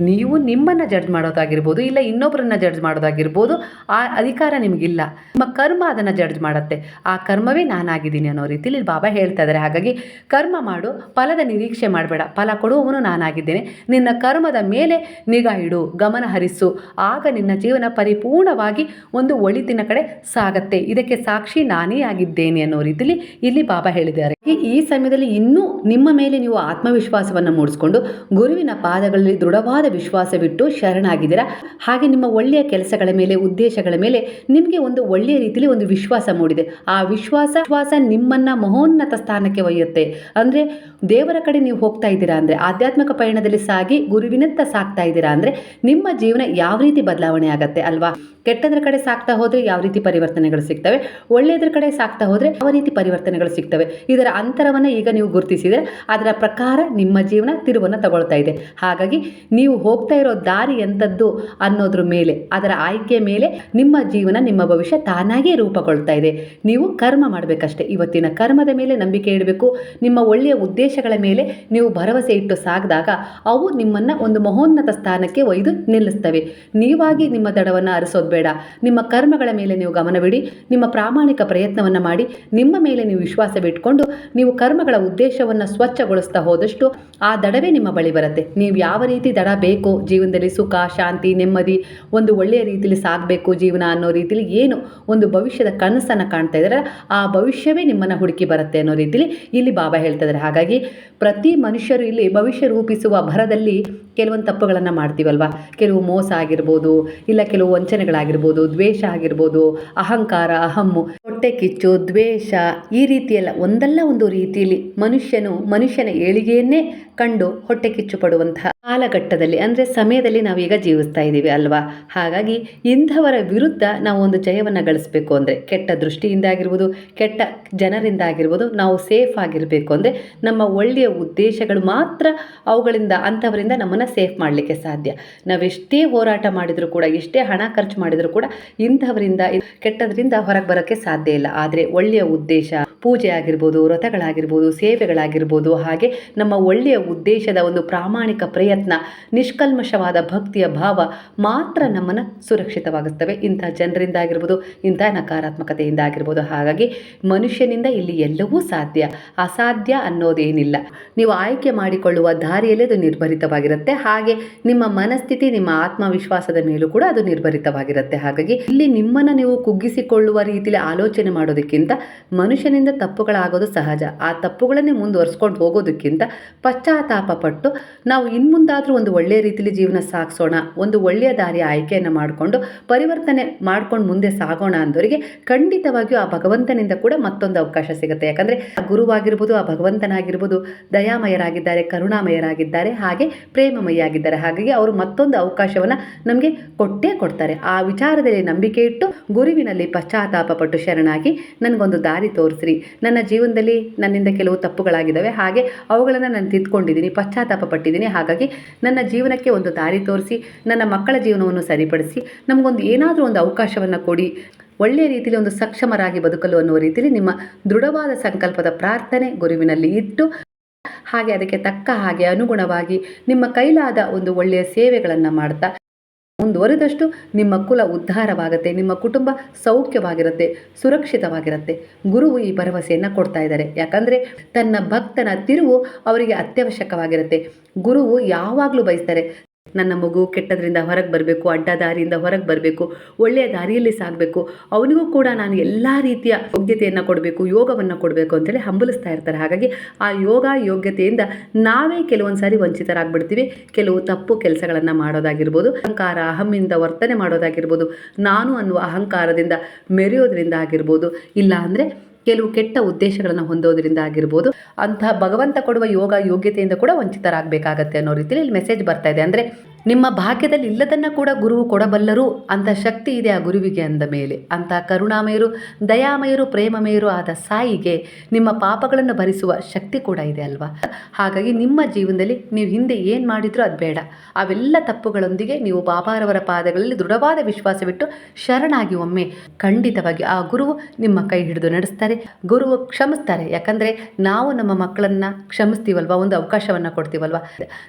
ನೀವು ನಿಮ್ಮನ್ನು ಜಡ್ಜ್ ಮಾಡೋದಾಗಿರ್ಬೋದು ಇಲ್ಲ ಇನ್ನೊಬ್ಬರನ್ನ ಜಡ್ಜ್ ಮಾಡೋದಾಗಿರ್ಬೋದು, ಆ ಅಧಿಕಾರ ನಿಮಗಿಲ್ಲ. ನಿಮ್ಮ ಕರ್ಮ ಅದನ್ನು ಜಡ್ಜ್ ಮಾಡುತ್ತೆ. ಆ ಕರ್ಮವೇ ನಾನಾಗಿದ್ದೀನಿ ಅನ್ನೋ ರೀತಿಲಿ ಬಾಬಾ ಹೇಳ್ತಾ ಇದ್ದಾರೆ ಹಾಗಾಗಿ ಕರ್ಮ ಮಾಡು, ಫಲದ ನಿರೀಕ್ಷೆ ಮಾಡಬೇಡ. ಫಲ ಕೊಡುವವನು ನಾನಾಗಿದ್ದೇನೆ. ನಿನ್ನ ಕರ್ಮದ ಮೇಲೆ ನಿಗಾ ಇಡು, ಗಮನ ಹರಿಸು. ಆಗ ನಿನ್ನ ಜೀವನ ಪರಿಪೂರ್ಣವಾಗಿ ಒಂದು ಒಳಿತಿನ ಕಡೆ ಸಾಗತ್ತೆ. ಇದಕ್ಕೆ ಸಾಕ್ಷಿ ನಾನೇ ಆಗಿದ್ದೇನೆ ಅನ್ನೋ ರೀತಿಲಿ ಇಲ್ಲಿ ಬಾಬಾ ಹೇಳಿದ್ದಾರೆ. ಈ ಸಮಯದಲ್ಲಿ ಇನ್ನೂ ನಿಮ್ಮ ಮೇಲೆ ನೀವು ಆತ್ಮವಿಶ್ವಾಸವನ್ನು ಮೂಡಿಸ್ಕೊಂಡು ಗುರುವಿನ ಪಾದಗಳಲ್ಲಿ ದೃಢವಾದ ವಿಶ್ವಾಸವಿಟ್ಟು ಶರಣಾಗಿದ್ದೀರಾ. ಹಾಗೆ ನಿಮ್ಮ ಒಳ್ಳೆಯ ಕೆಲಸಗಳ ಮೇಲೆ, ಉದ್ದೇಶಗಳ ಮೇಲೆ ನಿಮಗೆ ಒಂದು ಒಳ್ಳೆಯ ರೀತಿಯಲ್ಲಿ ಒಂದು ವಿಶ್ವಾಸ ಮೂಡಿದೆ. ಆ ವಿಶ್ವಾಸ ವಿಶ್ವಾಸ ನಿಮ್ಮನ್ನ ಮಹೋನ್ನತ ಸ್ಥಾನಕ್ಕೆ ಒಯ್ಯುತ್ತೆ. ಅಂದರೆ ದೇವರ ಕಡೆ ನೀವು ಹೋಗ್ತಾ ಇದ್ದೀರಾ ಅಂದರೆ, ಆಧ್ಯಾತ್ಮಿಕ ಪಯಣದಲ್ಲಿ ಸಾಗಿ ಗುರುವಿನತ್ತ ಸಾಗ್ತಾ ಇದ್ದೀರಾ ಅಂದರೆ ನಿಮ್ಮ ಜೀವನ ಯಾವ ರೀತಿ ಬದಲಾವಣೆ ಆಗತ್ತೆ ಅಲ್ವಾ? ಕೆಟ್ಟದ್ರ ಕಡೆ ಸಾಕ್ತಾ ಹೋದರೆ ಯಾವ ರೀತಿ ಪರಿವರ್ತನೆಗಳು ಸಿಗ್ತವೆ? ಒಳ್ಳೆಯದ್ರ ಕಡೆ ಸಾಕ್ತಾ ಹೋದರೆ ಯಾವ ರೀತಿ ಪರಿವರ್ತನೆಗಳು ಸಿಗ್ತವೆ? ಇದರ ಅಂತರವನ್ನು ಈಗ ನೀವು ಗುರುತಿಸಿದರೆ ಅದರ ಪ್ರಕಾರ ನಿಮ್ಮ ಜೀವನ ತಿರುವನ್ನು ತಗೊಳ್ತಾ ಇದೆ. ಹಾಗಾಗಿ ನೀವು ಹೋಗ್ತಾ ಇರೋ ದಾರಿ ಎಂಥದ್ದು ಅನ್ನೋದ್ರ ಮೇಲೆ, ಅದರ ಆಯ್ಕೆ ಮೇಲೆ ನಿಮ್ಮ ಜೀವನ, ನಿಮ್ಮ ಭವಿಷ್ಯ ತಾನಾಗೇ ರೂಪುಗೊಳ್ತಾ ಇದೆ. ನೀವು ಕರ್ಮ ಮಾಡಬೇಕಷ್ಟೇ. ಇವತ್ತಿನ ಕರ್ಮದ ಮೇಲೆ ನಂಬಿಕೆ ಇಡಬೇಕು. ನಿಮ್ಮ ಒಳ್ಳೆಯ ಉದ್ದೇಶಗಳ ಮೇಲೆ ನೀವು ಭರವಸೆ ಇಟ್ಟು ಸಾಗಿದಾಗ ಅವು ನಿಮ್ಮನ್ನು ಒಂದು ಮಹೋನ್ನತ ಸ್ಥಾನಕ್ಕೆ ಒಯ್ದು ನಿಲ್ಲಿಸ್ತವೆ. ನೀವಾಗಿ ನಿಮ್ಮ ದಡವನ್ನು ಅರಿಸೋದು ಬೇಡ. ನಿಮ್ಮ ಕರ್ಮಗಳ ಮೇಲೆ ನೀವು ಗಮನವಿಡಿ, ನಿಮ್ಮ ಪ್ರಾಮಾಣಿಕ ಪ್ರಯತ್ನವನ್ನು ಮಾಡಿ, ನಿಮ್ಮ ಮೇಲೆ ನೀವು ವಿಶ್ವಾಸವಿಟ್ಕೊಂಡು ನೀವು ಕರ್ಮಗಳ ಉದ್ದೇಶವನ್ನು ಸ್ವಚ್ಛಗೊಳಿಸ್ತಾ ಹೋದಷ್ಟು ಆ ದಡವೇ ನಿಮ್ಮ ಬಳಿ ಬರುತ್ತೆ. ನೀವು ಯಾವ ರೀತಿ ದಡ ಬೇಕೋ, ಜೀವನದಲ್ಲಿ ಸುಖ, ಶಾಂತಿ, ನೆಮ್ಮದಿ, ಒಂದು ಒಳ್ಳೆಯ ರೀತಿಯಲ್ಲಿ ಸಾಗಬೇಕು ಜೀವನ ಅನ್ನೋ ರೀತಿಯಲ್ಲಿ ಏನು ಒಂದು ಭವಿಷ್ಯದ ಕನಸನ್ನು ಕಾಣ್ತಾ ಇದ್ದಾರೆ ಆ ಭವಿಷ್ಯವೇ ನಿಮ್ಮನ್ನು ಹುಡುಕಿ ಬರುತ್ತೆ ಅನ್ನೋ ರೀತಿಯಲ್ಲಿ ಇಲ್ಲಿ ಬಾಬಾ ಹೇಳ್ತಾ ಇದ್ದಾರೆ ಹಾಗಾಗಿ ಪ್ರತಿ ಮನುಷ್ಯರು ಇಲ್ಲಿ ಭವಿಷ್ಯ ರೂಪಿಸುವ ಭರದಲ್ಲಿ ಕೆಲವೊಂದು ತಪ್ಪುಗಳನ್ನು ಮಾಡ್ತೀವಲ್ವಾ? ಕೆಲವು ಮೋಸ ಆಗಿರ್ಬೋದು, ಇಲ್ಲ ಕೆಲವು ವಂಚನೆಗಳಾಗಿರ್ಬೋದು ದ್ವೇಷ ಆಗಿರ್ಬೋದು, ಅಹಂಕಾರ, ಅಹಮ್ಮು, ಹೊಟ್ಟೆ ಕಿಚ್ಚು, ದ್ವೇಷ ಈ ರೀತಿಯೆಲ್ಲ ಒಂದಲ್ಲ ಒಂದು ರೀತಿಯಲ್ಲಿ ಮನುಷ್ಯನು ಮನುಷ್ಯನ ಏಳಿಗೆಯನ್ನೇ ಕಂಡು ಹೊಟ್ಟೆ ಕಿಚ್ಚು ಪಡುವಂತಹ ಕಾಲಘಟ್ಟದಲ್ಲಿ, ಅಂದರೆ ಸಮಯದಲ್ಲಿ ನಾವೀಗ ಜೀವಿಸ್ತಾ ಇದ್ದೀವಿ ಅಲ್ವಾ? ಹಾಗಾಗಿ ಇಂಥವರ ವಿರುದ್ಧ ನಾವು ಒಂದು ಜಯವನ್ನು ಗಳಿಸಬೇಕು ಅಂದರೆ ಕೆಟ್ಟ ದೃಷ್ಟಿಯಿಂದ ಆಗಿರ್ಬೋದು, ಕೆಟ್ಟ ಜನರಿಂದ ಆಗಿರ್ಬೋದು ನಾವು ಸೇಫ್ ಆಗಿರಬೇಕು ಅಂದರೆ ನಮ್ಮ ಒಳ್ಳೆಯ ಉದ್ದೇಶಗಳು ಮಾತ್ರ ಅವುಗಳಿಂದ, ಅಂಥವರಿಂದ ನಮ್ಮನ್ನು ಸೇಫ್ ಮಾಡಲಿಕ್ಕೆ ಸಾಧ್ಯ. ನಾವೆಷ್ಟೇ ಹೋರಾಟ ಮಾಡಿದರೂ ಕೂಡ, ಎಷ್ಟೇ ಹಣ ಖರ್ಚು ಮಾಡಿದರೂ ಕೂಡ ಇಂಥವರಿಂದ ಕೆಟ್ಟದ್ರಿಂದ ಹೊರಗೆ ಬರೋಕ್ಕೆ ಸಾಧ್ಯ ಇಲ್ಲ. ಆದರೆ ಒಳ್ಳೆಯ ಉದ್ದೇಶ, ಪೂಜೆ ಆಗಿರ್ಬೋದು, ವ್ರತಗಳಾಗಿರ್ಬೋದು, ಸೇವೆಗಳಾಗಿರ್ಬೋದು, ಹಾಗೆ ನಮ್ಮ ಒಳ್ಳೆಯ ಉದ್ದೇಶದ ಒಂದು ಪ್ರಾಮಾಣಿಕ ಪ್ರಯತ್ನ, ನಿಷ್ಕಲ್ಮಶವಾದ ಭಕ್ತಿಯ ಭಾವ ಮಾತ್ರ ನಮ್ಮನ್ನು ಸುರಕ್ಷಿತವಾಗಿಸ್ತವೆ. ಇಂಥ ಜನರಿಂದ ಆಗಿರ್ಬೋದು, ಇಂಥ ನಕಾರಾತ್ಮಕತೆಯಿಂದ ಆಗಿರ್ಬೋದು. ಹಾಗಾಗಿ ಮನುಷ್ಯನಿಂದ ಇಲ್ಲಿ ಎಲ್ಲವೂ ಸಾಧ್ಯ. ಅಸಾಧ್ಯ ಅನ್ನೋದೇನಿಲ್ಲ. ನೀವು ಆಯ್ಕೆ ಮಾಡಿಕೊಳ್ಳುವ ದಾರಿಯಲ್ಲಿ ಅದು ನಿರ್ಭರಿತವಾಗಿರುತ್ತೆ. ಹಾಗೆ ನಿಮ್ಮ ಮನಸ್ಥಿತಿ, ನಿಮ್ಮ ಆತ್ಮವಿಶ್ವಾಸದ ಮೇಲೂ ಕೂಡ ಅದು ನಿರ್ಭರಿತವಾಗಿರುತ್ತೆ. ಹಾಗಾಗಿ ಇಲ್ಲಿ ನಿಮ್ಮನ್ನ ನೀವು ಕುಗ್ಗಿಸಿಕೊಳ್ಳುವ ರೀತಿಯಲ್ಲಿ ಆಲೋಚನೆ ಮಾಡೋದಕ್ಕಿಂತ ಮನುಷ್ಯನಿಂದ ತಪ್ಪುಗಳಾಗೋದು ಸಹಜ. ಆ ತಪ್ಪುಗಳನ್ನೇ ಮುಂದುವರ್ಸ್ಕೊಂಡು ಹೋಗೋದಕ್ಕಿಂತ ಪಶ್ಚಾತ್ತಾಪ ಪಟ್ಟು ನಾವು ಇನ್ಮುಂದಾದರೂ ಒಂದು ಒಳ್ಳೆಯ ರೀತಿಯಲ್ಲಿ ಜೀವನ ಸಾಗಿಸೋಣ, ಒಂದು ಒಳ್ಳೆಯ ದಾರಿಯ ಆಯ್ಕೆಯನ್ನು ಮಾಡಿಕೊಂಡು ಪರಿವರ್ತನೆ ಮಾಡ್ಕೊಂಡು ಮುಂದೆ ಸಾಗೋಣ ಅಂದವರಿಗೆ ಖಂಡಿತವಾಗಿಯೂ ಆ ಭಗವಂತನಿಂದ ಕೂಡ ಮತ್ತೊಂದು ಅವಕಾಶ ಸಿಗುತ್ತೆ. ಯಾಕಂದರೆ ಆ ಗುರುವಾಗಿರ್ಬೋದು, ಆ ಭಗವಂತನಾಗಿರ್ಬೋದು, ದಯಾಮಯರಾಗಿದ್ದಾರೆ, ಕರುಣಾಮಯರಾಗಿದ್ದಾರೆ, ಹಾಗೆ ಪ್ರೇಮಮಯಿಯಾಗಿದ್ದಾರೆ. ಹಾಗಾಗಿ ಅವರು ಮತ್ತೊಂದು ಅವಕಾಶವನ್ನು ನಮಗೆ ಕೊಟ್ಟೇ ಕೊಡ್ತಾರೆ. ಆ ವಿಚಾರದಲ್ಲಿ ನಂಬಿಕೆ ಇಟ್ಟು ಗುರುವಿನಲ್ಲಿ ಪಶ್ಚಾತ್ತಾಪ ಪಟ್ಟು ಶರಣಾಗಿ ನನಗೊಂದು ದಾರಿ ತೋರಿಸ್ರಿ. ನನ್ನ ಜೀವನದಲ್ಲಿ ನನ್ನಿಂದ ಕೆಲವು ತಪ್ಪುಗಳಾಗಿದ್ದಾವೆ. ಹಾಗೆ ಅವುಗಳನ್ನು ನಾನು ತಿದ್ಕೊಂಡಿದ್ದೀನಿ ಪಶ್ಚಾತ್ತಾಪ ಪಟ್ಟಿದ್ದೀನಿ ಹಾಗಾಗಿ ನನ್ನ ಜೀವನಕ್ಕೆ ಒಂದು ದಾರಿ ತೋರಿಸಿ, ನನ್ನ ಮಕ್ಕಳ ಜೀವನವನ್ನು ಸರಿಪಡಿಸಿ, ನಮಗೊಂದು ಏನಾದರೂ ಒಂದು ಅವಕಾಶವನ್ನು ಕೊಡಿ. ಒಳ್ಳೆಯ ರೀತಿಯಲ್ಲಿ ಒಂದು ಸಕ್ಷಮರಾಗಿ ಬದುಕಲು ಅನ್ನುವ ರೀತಿಯಲ್ಲಿ ನಿಮ್ಮ ದೃಢವಾದ ಸಂಕಲ್ಪದ ಪ್ರಾರ್ಥನೆ ಗುರುವಿನಲ್ಲಿ ಇಟ್ಟು, ಹಾಗೆ ಅದಕ್ಕೆ ತಕ್ಕ ಹಾಗೆ ಅನುಗುಣವಾಗಿ ನಿಮ್ಮ ಕೈಲಾದ ಒಂದು ಒಳ್ಳೆಯ ಸೇವೆಗಳನ್ನು ಮಾಡ್ತಾ ಮುಂದುವರೆದಷ್ಟು ನಿಮ್ಮ ಕುಲ ಉದ್ಧಾರವಾಗುತ್ತೆ, ನಿಮ್ಮ ಕುಟುಂಬ ಸೌಖ್ಯವಾಗಿರುತ್ತೆ, ಸುರಕ್ಷಿತವಾಗಿರುತ್ತೆ. ಗುರುವು ಈ ಭರವಸೆಯನ್ನು ಕೊಡ್ತಾ ಇದ್ದಾರೆ. ಯಾಕಂದರೆ ತನ್ನ ಭಕ್ತನ ತಿರುವು ಅವರಿಗೆ ಅತ್ಯವಶ್ಯಕವಾಗಿರುತ್ತೆ. ಗುರುವು ಯಾವಾಗಲೂ ಬಯಸ್ತಾರೆ ನನ್ನ ಮಗು ಕೆಟ್ಟದ್ರಿಂದ ಹೊರಗೆ ಬರಬೇಕು, ಅಡ್ಡ ದಾರಿಯಿಂದ ಹೊರಗೆ ಬರಬೇಕು ಒಳ್ಳೆಯ ದಾರಿಯಲ್ಲಿ ಸಾಗಬೇಕು, ಅವನಿಗೂ ಕೂಡ ನಾನು ಎಲ್ಲ ರೀತಿಯ ಯೋಗ್ಯತೆಯನ್ನು ಕೊಡಬೇಕು, ಯೋಗವನ್ನು ಕೊಡಬೇಕು ಅಂತೇಳಿ ಹಂಬಲಿಸ್ತಾ ಇರ್ತಾರೆ. ಹಾಗಾಗಿ ಆ ಯೋಗ ಯೋಗ್ಯತೆಯಿಂದ ನಾವೇ ಕೆಲವೊಂದು ಸಾರಿ ವಂಚಿತರಾಗ್ಬಿಡ್ತೀವಿ. ಕೆಲವು ತಪ್ಪು ಕೆಲಸಗಳನ್ನು ಮಾಡೋದಾಗಿರ್ಬೋದು, ಅಹಂಕಾರ ಅಹಮ್ಮಿಂದ ವರ್ತನೆ ಮಾಡೋದಾಗಿರ್ಬೋದು, ನಾನು ಅನ್ನುವ ಅಹಂಕಾರದಿಂದ ಮೆರೆಯೋದ್ರಿಂದ ಆಗಿರ್ಬೋದು. ಇಲ್ಲ ಅಂದರೆ ಕೆಲವು ಕೆಟ್ಟ ಉದ್ದೇಶಗಳನ್ನು ಹೊಂದೋದ್ರಿಂದ ಆಗಿರ್ಬೋದು. ಅಂತಹ ಭಗವಂತ ಕೊಡುವ ಯೋಗ ಯೋಗ್ಯತೆಯಿಂದ ಕೂಡ ವಂಚಿತರಾಗಬೇಕಾಗತ್ತೆ ಅನ್ನೋ ರೀತಿಯಲ್ಲಿ ಇಲ್ಲಿ ಮೆಸೇಜ್ ಬರ್ತಾ ಇದೆ. ಅಂದರೆ ನಿಮ್ಮ ಭಾಗ್ಯದಲ್ಲಿ ಇಲ್ಲದನ್ನು ಕೂಡ ಗುರುವು ಕೊಡಬಲ್ಲರು ಅಂತ ಶಕ್ತಿ ಇದೆ ಆ ಗುರುವಿಗೆ ಅಂದ ಮೇಲೆ. ಅಂತ ಕರುಣಾಮಯರು, ದಯಾಮಯರು, ಪ್ರೇಮಮಯರು ಆದ ಸಾಯಿಗೆ ನಿಮ್ಮ ಪಾಪಗಳನ್ನು ಭರಿಸುವ ಶಕ್ತಿ ಕೂಡ ಇದೆ ಅಲ್ವಾ? ಹಾಗಾಗಿ ನಿಮ್ಮ ಜೀವನದಲ್ಲಿ ನೀವು ಹಿಂದೆ ಏನು ಮಾಡಿದ್ರೂ ಅದು ಬೇಡ. ಅವೆಲ್ಲ ತಪ್ಪುಗಳೊಂದಿಗೆ ನೀವು ಬಾಬಾರವರ ಪಾದಗಳಲ್ಲಿ ದೃಢವಾದ ವಿಶ್ವಾಸವಿಟ್ಟು ಶರಣಾಗಿ ಒಮ್ಮೆ ಖಂಡಿತವಾಗಿ ಆ ಗುರುವು ನಿಮ್ಮ ಕೈ ಹಿಡಿದು ನಡೆಸ್ತಾರೆ. ಗುರುವು ಕ್ಷಮಿಸ್ತಾರೆ. ಯಾಕಂದರೆ ನಾವು ನಮ್ಮ ಮಕ್ಕಳನ್ನು ಕ್ಷಮಿಸ್ತೀವಲ್ವ? ಒಂದು ಅವಕಾಶವನ್ನು ಕೊಡ್ತೀವಲ್ವ?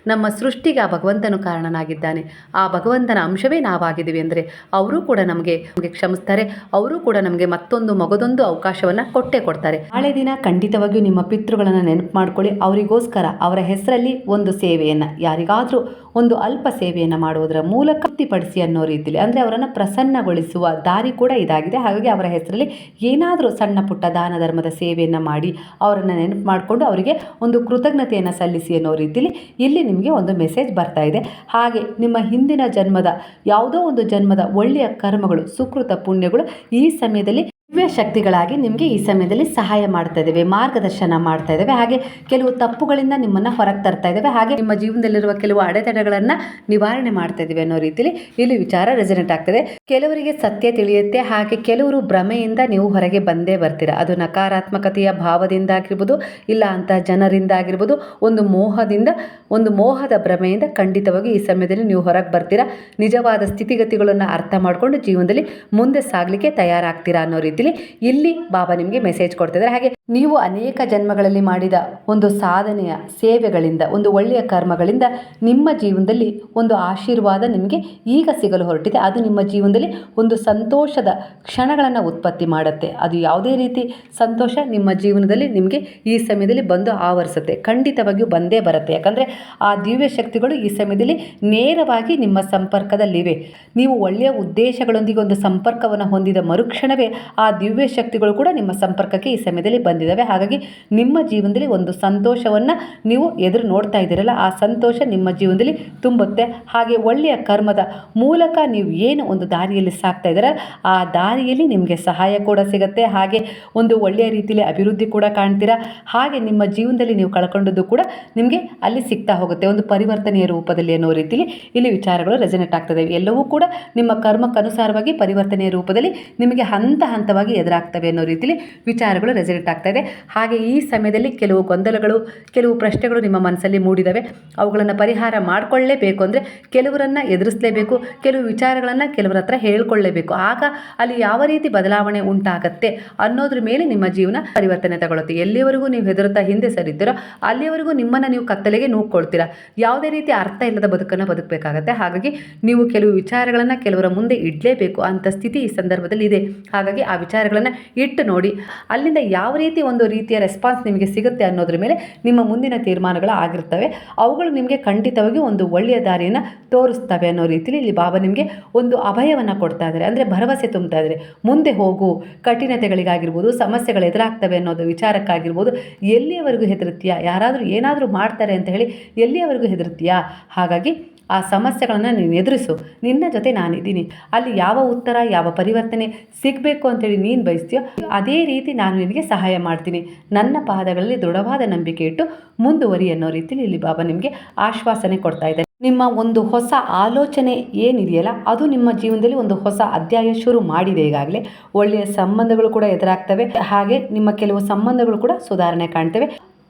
ನಮ್ಮ ಸೃಷ್ಟಿಗೆ ಆ ಭಗವಂತನು ಕಾರಣನಾಗಿದ್ದಾನೆ ಆ ಭಗವಂತನ ಅಂಶವೇ ನಾವಾಗಿದ್ದೀವಿ ಅಂದರೆ ಅವರು ಕೂಡ ನಮಗೆ ನಮಗೆ ಕ್ಷಮಿಸ್ತಾರೆ. ಅವರು ಕೂಡ ನಮಗೆ ಮತ್ತೊಂದು ಮಗದೊಂದು ಅವಕಾಶವನ್ನು ಕೊಟ್ಟೇ ಕೊಡ್ತಾರೆ. ನಾಳೆ ದಿನ ಖಂಡಿತವಾಗಿಯೂ ನಿಮ್ಮ ಪಿತೃಗಳನ್ನು ನೆನಪು ಮಾಡ್ಕೊಳ್ಳಿ. ಅವರಿಗೋಸ್ಕರ ಅವರ ಹೆಸರಲ್ಲಿ ಒಂದು ಸೇವೆಯನ್ನು, ಯಾರಿಗಾದರೂ ಒಂದು ಅಲ್ಪ ಸೇವೆಯನ್ನು ಮಾಡುವುದರ ಮೂಲಕ ತೃಪ್ತಿಪಡಿಸಿ ಅನ್ನೋ ರೀತಿಯಲ್ಲಿ ಅಂದರೆ ಅವರನ್ನು ಪ್ರಸನ್ನಗೊಳಿಸುವ ದಾರಿ ಕೂಡ ಇದಾಗಿದೆ. ಹಾಗಾಗಿ ಅವರ ಹೆಸರಲ್ಲಿ ಏನಾದರೂ ಸಣ್ಣ ಪುಟ್ಟ ದಾನ ಧರ್ಮದ ಸೇವೆಯನ್ನು ಮಾಡಿ ಅವರನ್ನು ನೆನಪು ಮಾಡಿಕೊಂಡು ಅವರಿಗೆ ಒಂದು ಕೃತಜ್ಞತೆಯನ್ನು ಸಲ್ಲಿಸಿ ಅನ್ನೋ ರೀತಿಯಲ್ಲಿ ಇಲ್ಲಿ ನಿಮಗೆ ಒಂದು ಮೆಸೇಜ್ ಬರ್ತಾ ಇದೆ. ಹಾಗೆ ನಿಮ್ಮ ಹಿಂದಿನ ಜನ್ಮದ ಯಾವುದೋ ಒಂದು ಜನ್ಮದ ಒಳ್ಳೆಯ ಕರ್ಮಗಳು ಸುಕೃತ ಪುಣ್ಯಗಳು ಈ ಸಮಯದಲ್ಲಿ ದಿವ್ಯ ಶಕ್ತಿಗಳಾಗಿ ನಿಮಗೆ ಈ ಸಮಯದಲ್ಲಿ ಸಹಾಯ ಮಾಡ್ತಾ ಇದ್ದೇವೆ ಮಾರ್ಗದರ್ಶನ ಮಾಡ್ತಾ ಇದ್ದೇವೆ ಹಾಗೆ ಕೆಲವು ತಪ್ಪುಗಳಿಂದ ನಿಮ್ಮನ್ನು ಹೊರಗೆ ತರ್ತಾ ಇದ್ದೇವೆ ಹಾಗೆ ನಿಮ್ಮ ಜೀವನದಲ್ಲಿರುವ ಕೆಲವು ಅಡೆತಡೆಗಳನ್ನು ನಿವಾರಣೆ ಮಾಡ್ತಾ ಇದ್ದೀವಿ ಅನ್ನೋ ರೀತಿಯಲ್ಲಿ ಇಲ್ಲಿ ವಿಚಾರ ರೆಸನೆಂಟ್ ಆಗ್ತದೆ. ಕೆಲವರಿಗೆ ಸತ್ಯ ತಿಳಿಯುತ್ತೆ, ಹಾಗೆ ಕೆಲವರು ಭ್ರಮೆಯಿಂದ ನೀವು ಹೊರಗೆ ಬಂದೇ ಬರ್ತೀರಾ. ಅದು ನಕಾರಾತ್ಮಕತೆಯ ಭಾವದಿಂದ ಆಗಿರ್ಬೋದು, ಇಲ್ಲ ಅಂತ ಜನರಿಂದ ಆಗಿರ್ಬೋದು, ಒಂದು ಮೋಹದಿಂದ, ಒಂದು ಮೋಹದ ಭ್ರಮೆಯಿಂದ ಖಂಡಿತವಾಗಿ ಈ ಸಮಯದಲ್ಲಿ ನೀವು ಹೊರಗೆ ಬರ್ತೀರಾ. ನಿಜವಾದ ಸ್ಥಿತಿಗತಿಗಳನ್ನು ಅರ್ಥ ಮಾಡಿಕೊಂಡು ಜೀವನದಲ್ಲಿ ಮುಂದೆ ಸಾಗಲಿಕ್ಕೆ ತಯಾರಾಗ್ತೀರಾ ಅನ್ನೋ ರೀತಿಯಲ್ಲಿ ಇಲ್ಲಿ ಬಾಬಾ ನಿಮಗೆ ಮೆಸೇಜ್ ಕೊಡ್ತಿದ್ದಾರೆ ಹಾಗೆ ನೀವು ಅನೇಕ ಜನ್ಮಗಳಲ್ಲಿ ಮಾಡಿದ ಒಂದು ಸಾಧನೆಯ ಸೇವೆಗಳಿಂದ, ಒಂದು ಒಳ್ಳೆಯ ಕರ್ಮಗಳಿಂದ ನಿಮ್ಮ ಜೀವನದಲ್ಲಿ ಒಂದು ಆಶೀರ್ವಾದ ನಿಮಗೆ ಈಗ ಸಿಗಲು ಹೊರಟಿದೆ. ಅದು ನಿಮ್ಮ ಜೀವನದಲ್ಲಿ ಒಂದು ಸಂತೋಷದ ಕ್ಷಣಗಳನ್ನು ಉತ್ಪತ್ತಿ ಮಾಡುತ್ತೆ. ಅದು ಯಾವುದೇ ರೀತಿ ಸಂತೋಷ ನಿಮ್ಮ ಜೀವನದಲ್ಲಿ ನಿಮಗೆ ಈ ಸಮಯದಲ್ಲಿ ಬಂದು ಆವರಿಸುತ್ತೆ. ಖಂಡಿತವಾಗಿಯೂ ಬಂದೇ ಬರುತ್ತೆ. ಯಾಕಂದರೆ ಆ ದಿವ್ಯ ಶಕ್ತಿಗಳು ಈ ಸಮಯದಲ್ಲಿ ನೇರವಾಗಿ ನಿಮ್ಮ ಸಂಪರ್ಕದಲ್ಲಿವೆ. ನೀವು ಒಳ್ಳೆಯ ಉದ್ದೇಶಗಳೊಂದಿಗೆ ಒಂದು ಸಂಪರ್ಕವನ್ನು ಹೊಂದಿದ ಮರುಕ್ಷಣವೇ ಆ ದಿವ್ಯ ಶಕ್ತಿಗಳು ಕೂಡ ನಿಮ್ಮ ಸಂಪರ್ಕಕ್ಕೆ ಈ ಸಮಯದಲ್ಲಿ ಬಂದಿದ್ದಾವೆ. ಹಾಗಾಗಿ ನಿಮ್ಮ ಜೀವನದಲ್ಲಿ ಒಂದು ಸಂತೋಷವನ್ನು ನೀವು ಎದುರು ನೋಡ್ತಾ ಇದ್ದೀರಲ್ಲ, ಆ ಸಂತೋಷ ನಿಮ್ಮ ಜೀವನದಲ್ಲಿ ತುಂಬುತ್ತೆ. ಹಾಗೆ ಒಳ್ಳೆಯ ಕರ್ಮದ ಮೂಲಕ ನೀವು ಏನು ಒಂದು ದಾರಿಯಲ್ಲಿ ಸಾಕ್ತಾ ಇದ್ದೀರ, ಆ ದಾರಿಯಲ್ಲಿ ನಿಮಗೆ ಸಹಾಯ ಕೂಡ ಸಿಗುತ್ತೆ. ಹಾಗೆ ಒಂದು ಒಳ್ಳೆಯ ರೀತಿಯಲ್ಲಿ ಅಭಿವೃದ್ಧಿ ಕೂಡ ಕಾಣ್ತೀರಾ. ಹಾಗೆ ನಿಮ್ಮ ಜೀವನದಲ್ಲಿ ನೀವು ಕಳ್ಕೊಂಡದ್ದು ಕೂಡ ನಿಮಗೆ ಅಲ್ಲಿ ಸಿಗ್ತಾ ಹೋಗುತ್ತೆ. ಒಂದು ಪರಿವರ್ತನೆಯ ರೂಪದಲ್ಲಿ ಅನ್ನೋ ರೀತಿಯಲ್ಲಿ ಇಲ್ಲಿ ವಿಚಾರಗಳು ರೆಸನೆಟ್ ಆಗ್ತದೆ ಎಲ್ಲವೂ ಕೂಡ ನಿಮ್ಮ ಕರ್ಮಕ್ಕನುಸಾರವಾಗಿ ಪರಿವರ್ತನೆಯ ರೂಪದಲ್ಲಿ ನಿಮಗೆ ಹಂತ ಹಂತವಾಗಿ ಎದುರಾಗ್ತವೆ ಅನ್ನೋ ರೀತಿಯಲ್ಲಿ ವಿಚಾರಗಳು ರೆಸನೆಟ್ ಆಗ್ತಾ ಇದೆ. ಹಾಗೆ ಈ ಸಮಯದಲ್ಲಿ ಕೆಲವು ಗೊಂದಲಗಳು, ಕೆಲವು ಪ್ರಶ್ನೆಗಳು ನಿಮ್ಮ ಮನಸ್ಸಲ್ಲಿ ಮೂಡಿದವೆ. ಅವುಗಳನ್ನು ಪರಿಹಾರ ಮಾಡಿಕೊಳ್ಳೇಬೇಕು ಅಂದರೆ ಕೆಲವರನ್ನು ಎದುರಿಸಲೇಬೇಕು, ಕೆಲವು ವಿಚಾರಗಳನ್ನು ಕೆಲವರ ಹತ್ರ ಹೇಳ್ಕೊಳ್ಳೇಬೇಕು. ಆಗ ಅಲ್ಲಿ ಯಾವ ರೀತಿ ಬದಲಾವಣೆ ಉಂಟಾಗತ್ತೆ ಅನ್ನೋದ್ರ ಮೇಲೆ ನಿಮ್ಮ ಜೀವನ ಪರಿವರ್ತನೆ ತಗೊಳುತ್ತೆ. ಎಲ್ಲಿವರೆಗೂ ನೀವು ಹೆದರುತ್ತಾ ಹಿಂದೆ ಸರಿದ್ದೀರೋ ಅಲ್ಲಿವರೆಗೂ ನಿಮ್ಮನ್ನು ನೀವು ಕತ್ತಲೆಗೆ ನೂಕ್ಕೊಳ್ತೀರಾ. ಯಾವುದೇ ರೀತಿ ಅರ್ಥ ಇಲ್ಲದ ಬದುಕನ್ನು ಬದುಕಬೇಕಾಗತ್ತೆ. ಹಾಗಾಗಿ ನೀವು ಕೆಲವು ವಿಚಾರಗಳನ್ನು ಕೆಲವರ ಮುಂದೆ ಇಡಲೇಬೇಕು ಅಂತ ಸ್ಥಿತಿ ಈ ಸಂದರ್ಭದಲ್ಲಿ ಇದೆ ಹಾಗಾಗಿ ಆ ವಿಚಾರಗಳನ್ನು ಇಟ್ಟು ನೋಡಿ. ಅಲ್ಲಿಂದ ಯಾವ ರೀತಿ ಒಂದು ರೀತಿಯ ರೆಸ್ಪಾನ್ಸ್ ನಿಮಗೆ ಸಿಗುತ್ತೆ ಅನ್ನೋದ್ರ ಮೇಲೆ ನಿಮ್ಮ ಮುಂದಿನ ತೀರ್ಮಾನಗಳು ಆಗಿರ್ತವೆ. ಅವುಗಳು ನಿಮಗೆ ಖಂಡಿತವಾಗಿ ಒಂದು ಒಳ್ಳೆಯ ದಾರಿಯನ್ನು ತೋರಿಸ್ತವೆ ಅನ್ನೋ ರೀತಿಯಲ್ಲಿ ಇಲ್ಲಿ ಬಾಬಾ ನಿಮಗೆ ಒಂದು ಅಭಯವನ್ನು ಕೊಡ್ತಾ ಇದ್ದಾರೆ. ಅಂದರೆ ಭರವಸೆ ತುಂಬ್ತಾ ಇದ್ದಾರೆ. ಮುಂದೆ ಹೋಗು, ಕಠಿಣತೆಗಳಿಗಾಗಿರ್ಬೋದು, ಸಮಸ್ಯೆಗಳು ಎದುರಾಗ್ತವೆ ಅನ್ನೋದು ವಿಚಾರಕ್ಕಾಗಿರ್ಬೋದು, ಎಲ್ಲಿಯವರೆಗೂ ಹೆದರುತ್ತೀಯಾ? ಯಾರಾದರೂ ಏನಾದರೂ ಮಾಡ್ತಾರೆ ಅಂತ ಹೇಳಿ ಎಲ್ಲಿಯವರೆಗೂ ಹೆದರುತ್ತೀಯಾ? ಹಾಗಾಗಿ ಆ ಸಮಸ್ಯೆಗಳನ್ನು ನೀನು ಎದುರಿಸು. ನಿನ್ನ ಜೊತೆ ನಾನಿದ್ದೀನಿ. ಅಲ್ಲಿ ಯಾವ ಉತ್ತರ, ಯಾವ ಪರಿವರ್ತನೆ ಸಿಗಬೇಕು ಅಂತೇಳಿ ನೀನು ಬಯಸ್ತೀಯೋ ಅದೇ ರೀತಿ ನಾನು ನಿನಗೆ ಸಹಾಯ ಮಾಡ್ತೀನಿ. ನನ್ನ ಪಾದಗಳಲ್ಲಿ ದೃಢವಾದ ನಂಬಿಕೆ ಇಟ್ಟು ಮುಂದುವರಿ ಅನ್ನೋ ರೀತಿಯಲ್ಲಿ ಇಲ್ಲಿ ಬಾಬಾ ನಿಮಗೆ ಆಶ್ವಾಸನೆ ಕೊಡ್ತಾ ಇದ್ದಾರೆ ನಿಮ್ಮ ಒಂದು ಹೊಸ ಆಲೋಚನೆ ಏನಿದೆಯಲ್ಲ, ಅದು ನಿಮ್ಮ ಜೀವನದಲ್ಲಿ ಒಂದು ಹೊಸ ಅಧ್ಯಾಯ ಶುರು ಮಾಡಿದೆ ಈಗಾಗಲೇ. ಒಳ್ಳೆಯ ಸಂಬಂಧಗಳು ಕೂಡ ಎದುರಾಗ್ತವೆ. ಹಾಗೆ ನಿಮ್ಮ ಕೆಲವು ಸಂಬಂಧಗಳು ಕೂಡ ಸುಧಾರಣೆ ಕಾಣ್ತವೆ.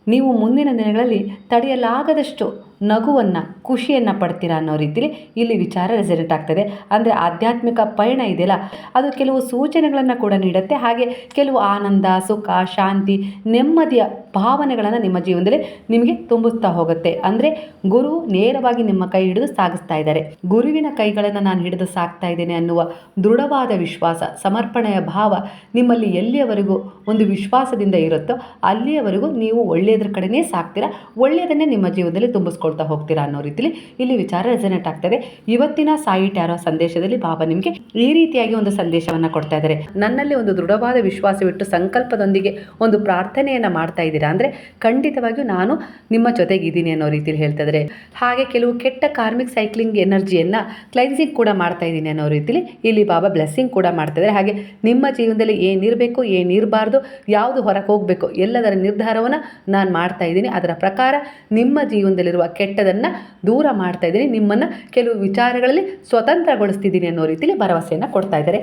ನೀವು ಮುಂದಿನ ದಿನಗಳಲ್ಲಿ ತಡೆಯಲಾಗದಷ್ಟು ನಗುವನ್ನು, ಖುಷಿಯನ್ನು ಪಡ್ತೀರಾ ಅನ್ನೋ ರೀತಿಲಿ ಇಲ್ಲಿ ವಿಚಾರ ರೆಸಲ್ಟ್ ಆಗ್ತದೆ. ಅಂದರೆ ಆಧ್ಯಾತ್ಮಿಕ ಪಯಣ ಇದೆಯಲ್ಲ, ಅದು ಕೆಲವು ಸೂಚನೆಗಳನ್ನು ಕೂಡ ನೀಡುತ್ತೆ. ಹಾಗೆ ಕೆಲವು ಆನಂದ, ಸುಖ, ಶಾಂತಿ, ನೆಮ್ಮದಿಯ ಭಾವನೆಗಳನ್ನು ನಿಮ್ಮ ಜೀವನದಲ್ಲಿ ನಿಮಗೆ ತುಂಬಿಸ್ತಾ ಹೋಗುತ್ತೆ. ಅಂದರೆ ಗುರು ನೇರವಾಗಿ ನಿಮ್ಮ ಕೈ ಹಿಡಿದು ಸಾಗಿಸ್ತಾ ಇದ್ದಾರೆ. ಗುರುವಿನ ಕೈಗಳನ್ನು ನಾನು ಹಿಡಿದು ಸಾಕ್ತಾ ಇದ್ದೇನೆ ಅನ್ನುವ ದೃಢವಾದ ವಿಶ್ವಾಸ, ಸಮರ್ಪಣೆಯ ಭಾವ ನಿಮ್ಮಲ್ಲಿ ಎಲ್ಲಿಯವರೆಗೂ ಒಂದು ವಿಶ್ವಾಸದಿಂದ ಇರುತ್ತೋ ಅಲ್ಲಿಯವರೆಗೂ ನೀವು ಒಳ್ಳೆಯದ್ರ ಕಡೆನೇ ಸಾಕ್ತೀರಾ. ಒಳ್ಳೆಯದನ್ನೇ ನಿಮ್ಮ ಜೀವನದಲ್ಲಿ ತುಂಬಿಸ್ಕೊಳ್ತಾ ಹೋಗ್ತೀರಾ ಅನ್ನೋ ರೀತಿಲಿ ಇಲ್ಲಿ ವಿಚಾರ ರೆಸನೆಟ್ ಆಗ್ತದೆ. ಇವತ್ತಿನ ಸಾಯಿ ಟ್ಯಾರೋ ಸಂದೇಶದಲ್ಲಿ ಬಾಬಾ ನಿಮಗೆ ಈ ರೀತಿಯಾಗಿ ಒಂದು ಸಂದೇಶವನ್ನು ಕೊಡ್ತಾ ಇದ್ದಾರೆ. ನನ್ನಲ್ಲಿ ಒಂದು ದೃಢವಾದ ವಿಶ್ವಾಸವಿಟ್ಟು ಸಂಕಲ್ಪದೊಂದಿಗೆ ಒಂದು ಪ್ರಾರ್ಥನೆಯನ್ನು ಮಾಡ್ತಾ ಇದ್ದೀರಾ ಅಂದರೆ ಖಂಡಿತವಾಗಿಯೂ ನಾನು ನಿಮ್ಮ ಜೊತೆಗಿದ್ದೀನಿ ಅನ್ನೋ ರೀತಿಯಲ್ಲಿ ಹೇಳ್ತಾ ಇದ್ದಾರೆ. ಹಾಗೆ ಕೆಲವು ಕೆಟ್ಟ ಕಾರ್ಮಿಕ್ ಸೈಕ್ಲಿಂಗ್ ಎನರ್ಜಿಯನ್ನು ಕ್ಲೈನ್ಸಿಂಗ್ ಕೂಡ ಮಾಡ್ತಾ ಇದ್ದೀನಿ ಅನ್ನೋ ರೀತಿಲಿ ಇಲ್ಲಿ ಬಾಬಾ ಬ್ಲೆಸ್ಸಿಂಗ್ ಕೂಡ ಮಾಡ್ತಾ ಇದ್ದಾರೆ. ಹಾಗೆ ನಿಮ್ಮ ಜೀವನದಲ್ಲಿ ಏನಿರಬೇಕು ಏನಿರಬಾರ್ದು ಯಾವುದು ಹೊರಗೆ ಹೋಗಬೇಕು, ಎಲ್ಲದರ ನಿರ್ಧಾರವನ್ನು ನಾನು ಮಾಡ್ತಾ ಇದ್ದೀನಿ. ಅದರ ಪ್ರಕಾರ ನಿಮ್ಮ ಜೀವನದಲ್ಲಿರುವ ಕೆಟ್ಟದನ್ನು ದೂರ ಮಾಡ್ತಾ ಇದ್ದೀನಿ. ನಿಮ್ಮನ್ನು ಕೆಲವು ವಿಚಾರಗಳಲ್ಲಿ ಸ್ವತಂತ್ರಗೊಳಿಸ್ತಿದ್ದೀನಿ ಅನ್ನೋ ರೀತಿಯಲ್ಲಿ ಭರವಸೆಯನ್ನು ಕೊಡ್ತಾ ಇದ್ದಾರೆ.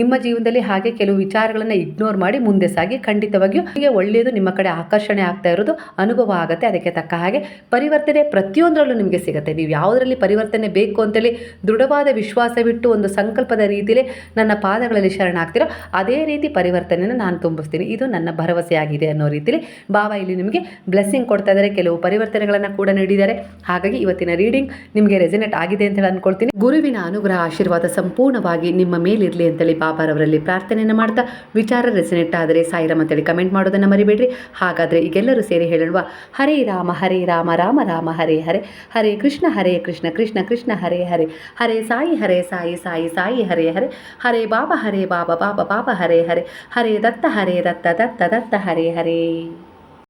ನಿಮ್ಮ ಜೀವನದಲ್ಲಿ ಹಾಗೆ ಕೆಲವು ವಿಚಾರಗಳನ್ನು ಇಗ್ನೋರ್ ಮಾಡಿ ಮುಂದೆ ಸಾಗಿ ಖಂಡಿತವಾಗಿಯೂ ಹೀಗೆ ಒಳ್ಳೆಯದು, ನಿಮ್ಮ ಕಡೆ ಆಕರ್ಷಣೆ ಆಗ್ತಾ ಇರೋದು, ಅನುಭವ ಆಗುತ್ತೆ, ಅದಕ್ಕೆ ತಕ್ಕ ಹಾಗೆ ಪರಿವರ್ತನೆ ಪ್ರತಿಯೊಂದರಲ್ಲೂ ನಿಮಗೆ ಸಿಗುತ್ತೆ. ನೀವು ಯಾವುದರಲ್ಲಿ ಪರಿವರ್ತನೆ ಬೇಕು ಅಂತೇಳಿ ದೃಢವಾದ ವಿಶ್ವಾಸವಿಟ್ಟು ಒಂದು ಸಂಕಲ್ಪದ ರೀತಿಯಲ್ಲಿ ನನ್ನ ಪಾದಗಳಲ್ಲಿ ಶರಣಾಗ್ತಿರೋ ಅದೇ ರೀತಿ ಪರಿವರ್ತನೆಯನ್ನು ನಾನು ತುಂಬಿಸ್ತೀನಿ. ಇದು ನನ್ನ ಭರವಸೆಯಾಗಿದೆ ಅನ್ನೋ ರೀತಿಯಲ್ಲಿ ಬಾಬಾ ಇಲ್ಲಿ ನಿಮಗೆ ಬ್ಲೆಸ್ಸಿಂಗ್ ಕೊಡ್ತಾ ಇದ್ದಾರೆ. ಕೆಲವು ಪರಿವರ್ತನೆಗಳನ್ನು ಕೂಡ ನೀಡಿದ್ದಾರೆ. ಹಾಗಾಗಿ ಇವತ್ತಿನ ರೀಡಿಂಗ್ ನಿಮಗೆ ರೆಸಿನೆಟ್ ಆಗಿದೆ ಅಂತ ಹೇಳಿ ಅನ್ಕೊಳ್ತೀನಿ. ಗುರುವಿನ ಅನುಗ್ರಹ, ಆಶೀರ್ವಾದ ಸಂಪೂರ್ಣವಾಗಿ ನಿಮ್ಮ ಮೇಲಿರಲಿ ಅಂತೇಳಿ ಬಾಬಾರವರಲ್ಲಿ ಪ್ರಾರ್ಥನೆಯನ್ನು ಮಾಡ್ತಾ ವಿಚಾರ ರೆಸಿನೆಟ್ ಆದರೆ ಸಾಯಿರಾಮ್ ಅಂತೇಳಿ ಕಮೆಂಟ್ ಮಾಡೋದನ್ನು ಮರಿಬೇಡ್ರಿ. ಹಾಗಾದರೆ ಈಗೆಲ್ಲರೂ ಸೇರಿ ಹೇಳುವ ಹರೇ ರಾಮ ಹರೇ ರಾಮ ರಾಮ ರಾಮ, ಹರೇ ಹರೇ. ಹರೇ ಕೃಷ್ಣ ಹರೇ ಕೃಷ್ಣ ಕೃಷ್ಣ ಕೃಷ್ಣ, ಹರೇ ಹರೇ. ಹರೇ ಸಾಯಿ ಹರೇ ಸಾಯಿ ಸಾಯಿ ಸಾಯಿ, ಹರೇ ಹರೇ. ಹರೇ ಬಾಬಾ ಹರೇ ಬಾಬಾ ಬಾಬಾ ಬಾಬಾ, ಹರೇ ಹರೇ. ಹರೇ ದತ್ತ ಹರೇ ದತ್ತ ದತ್ತ ದತ್ತ, ಹರೇ ಹರೇ.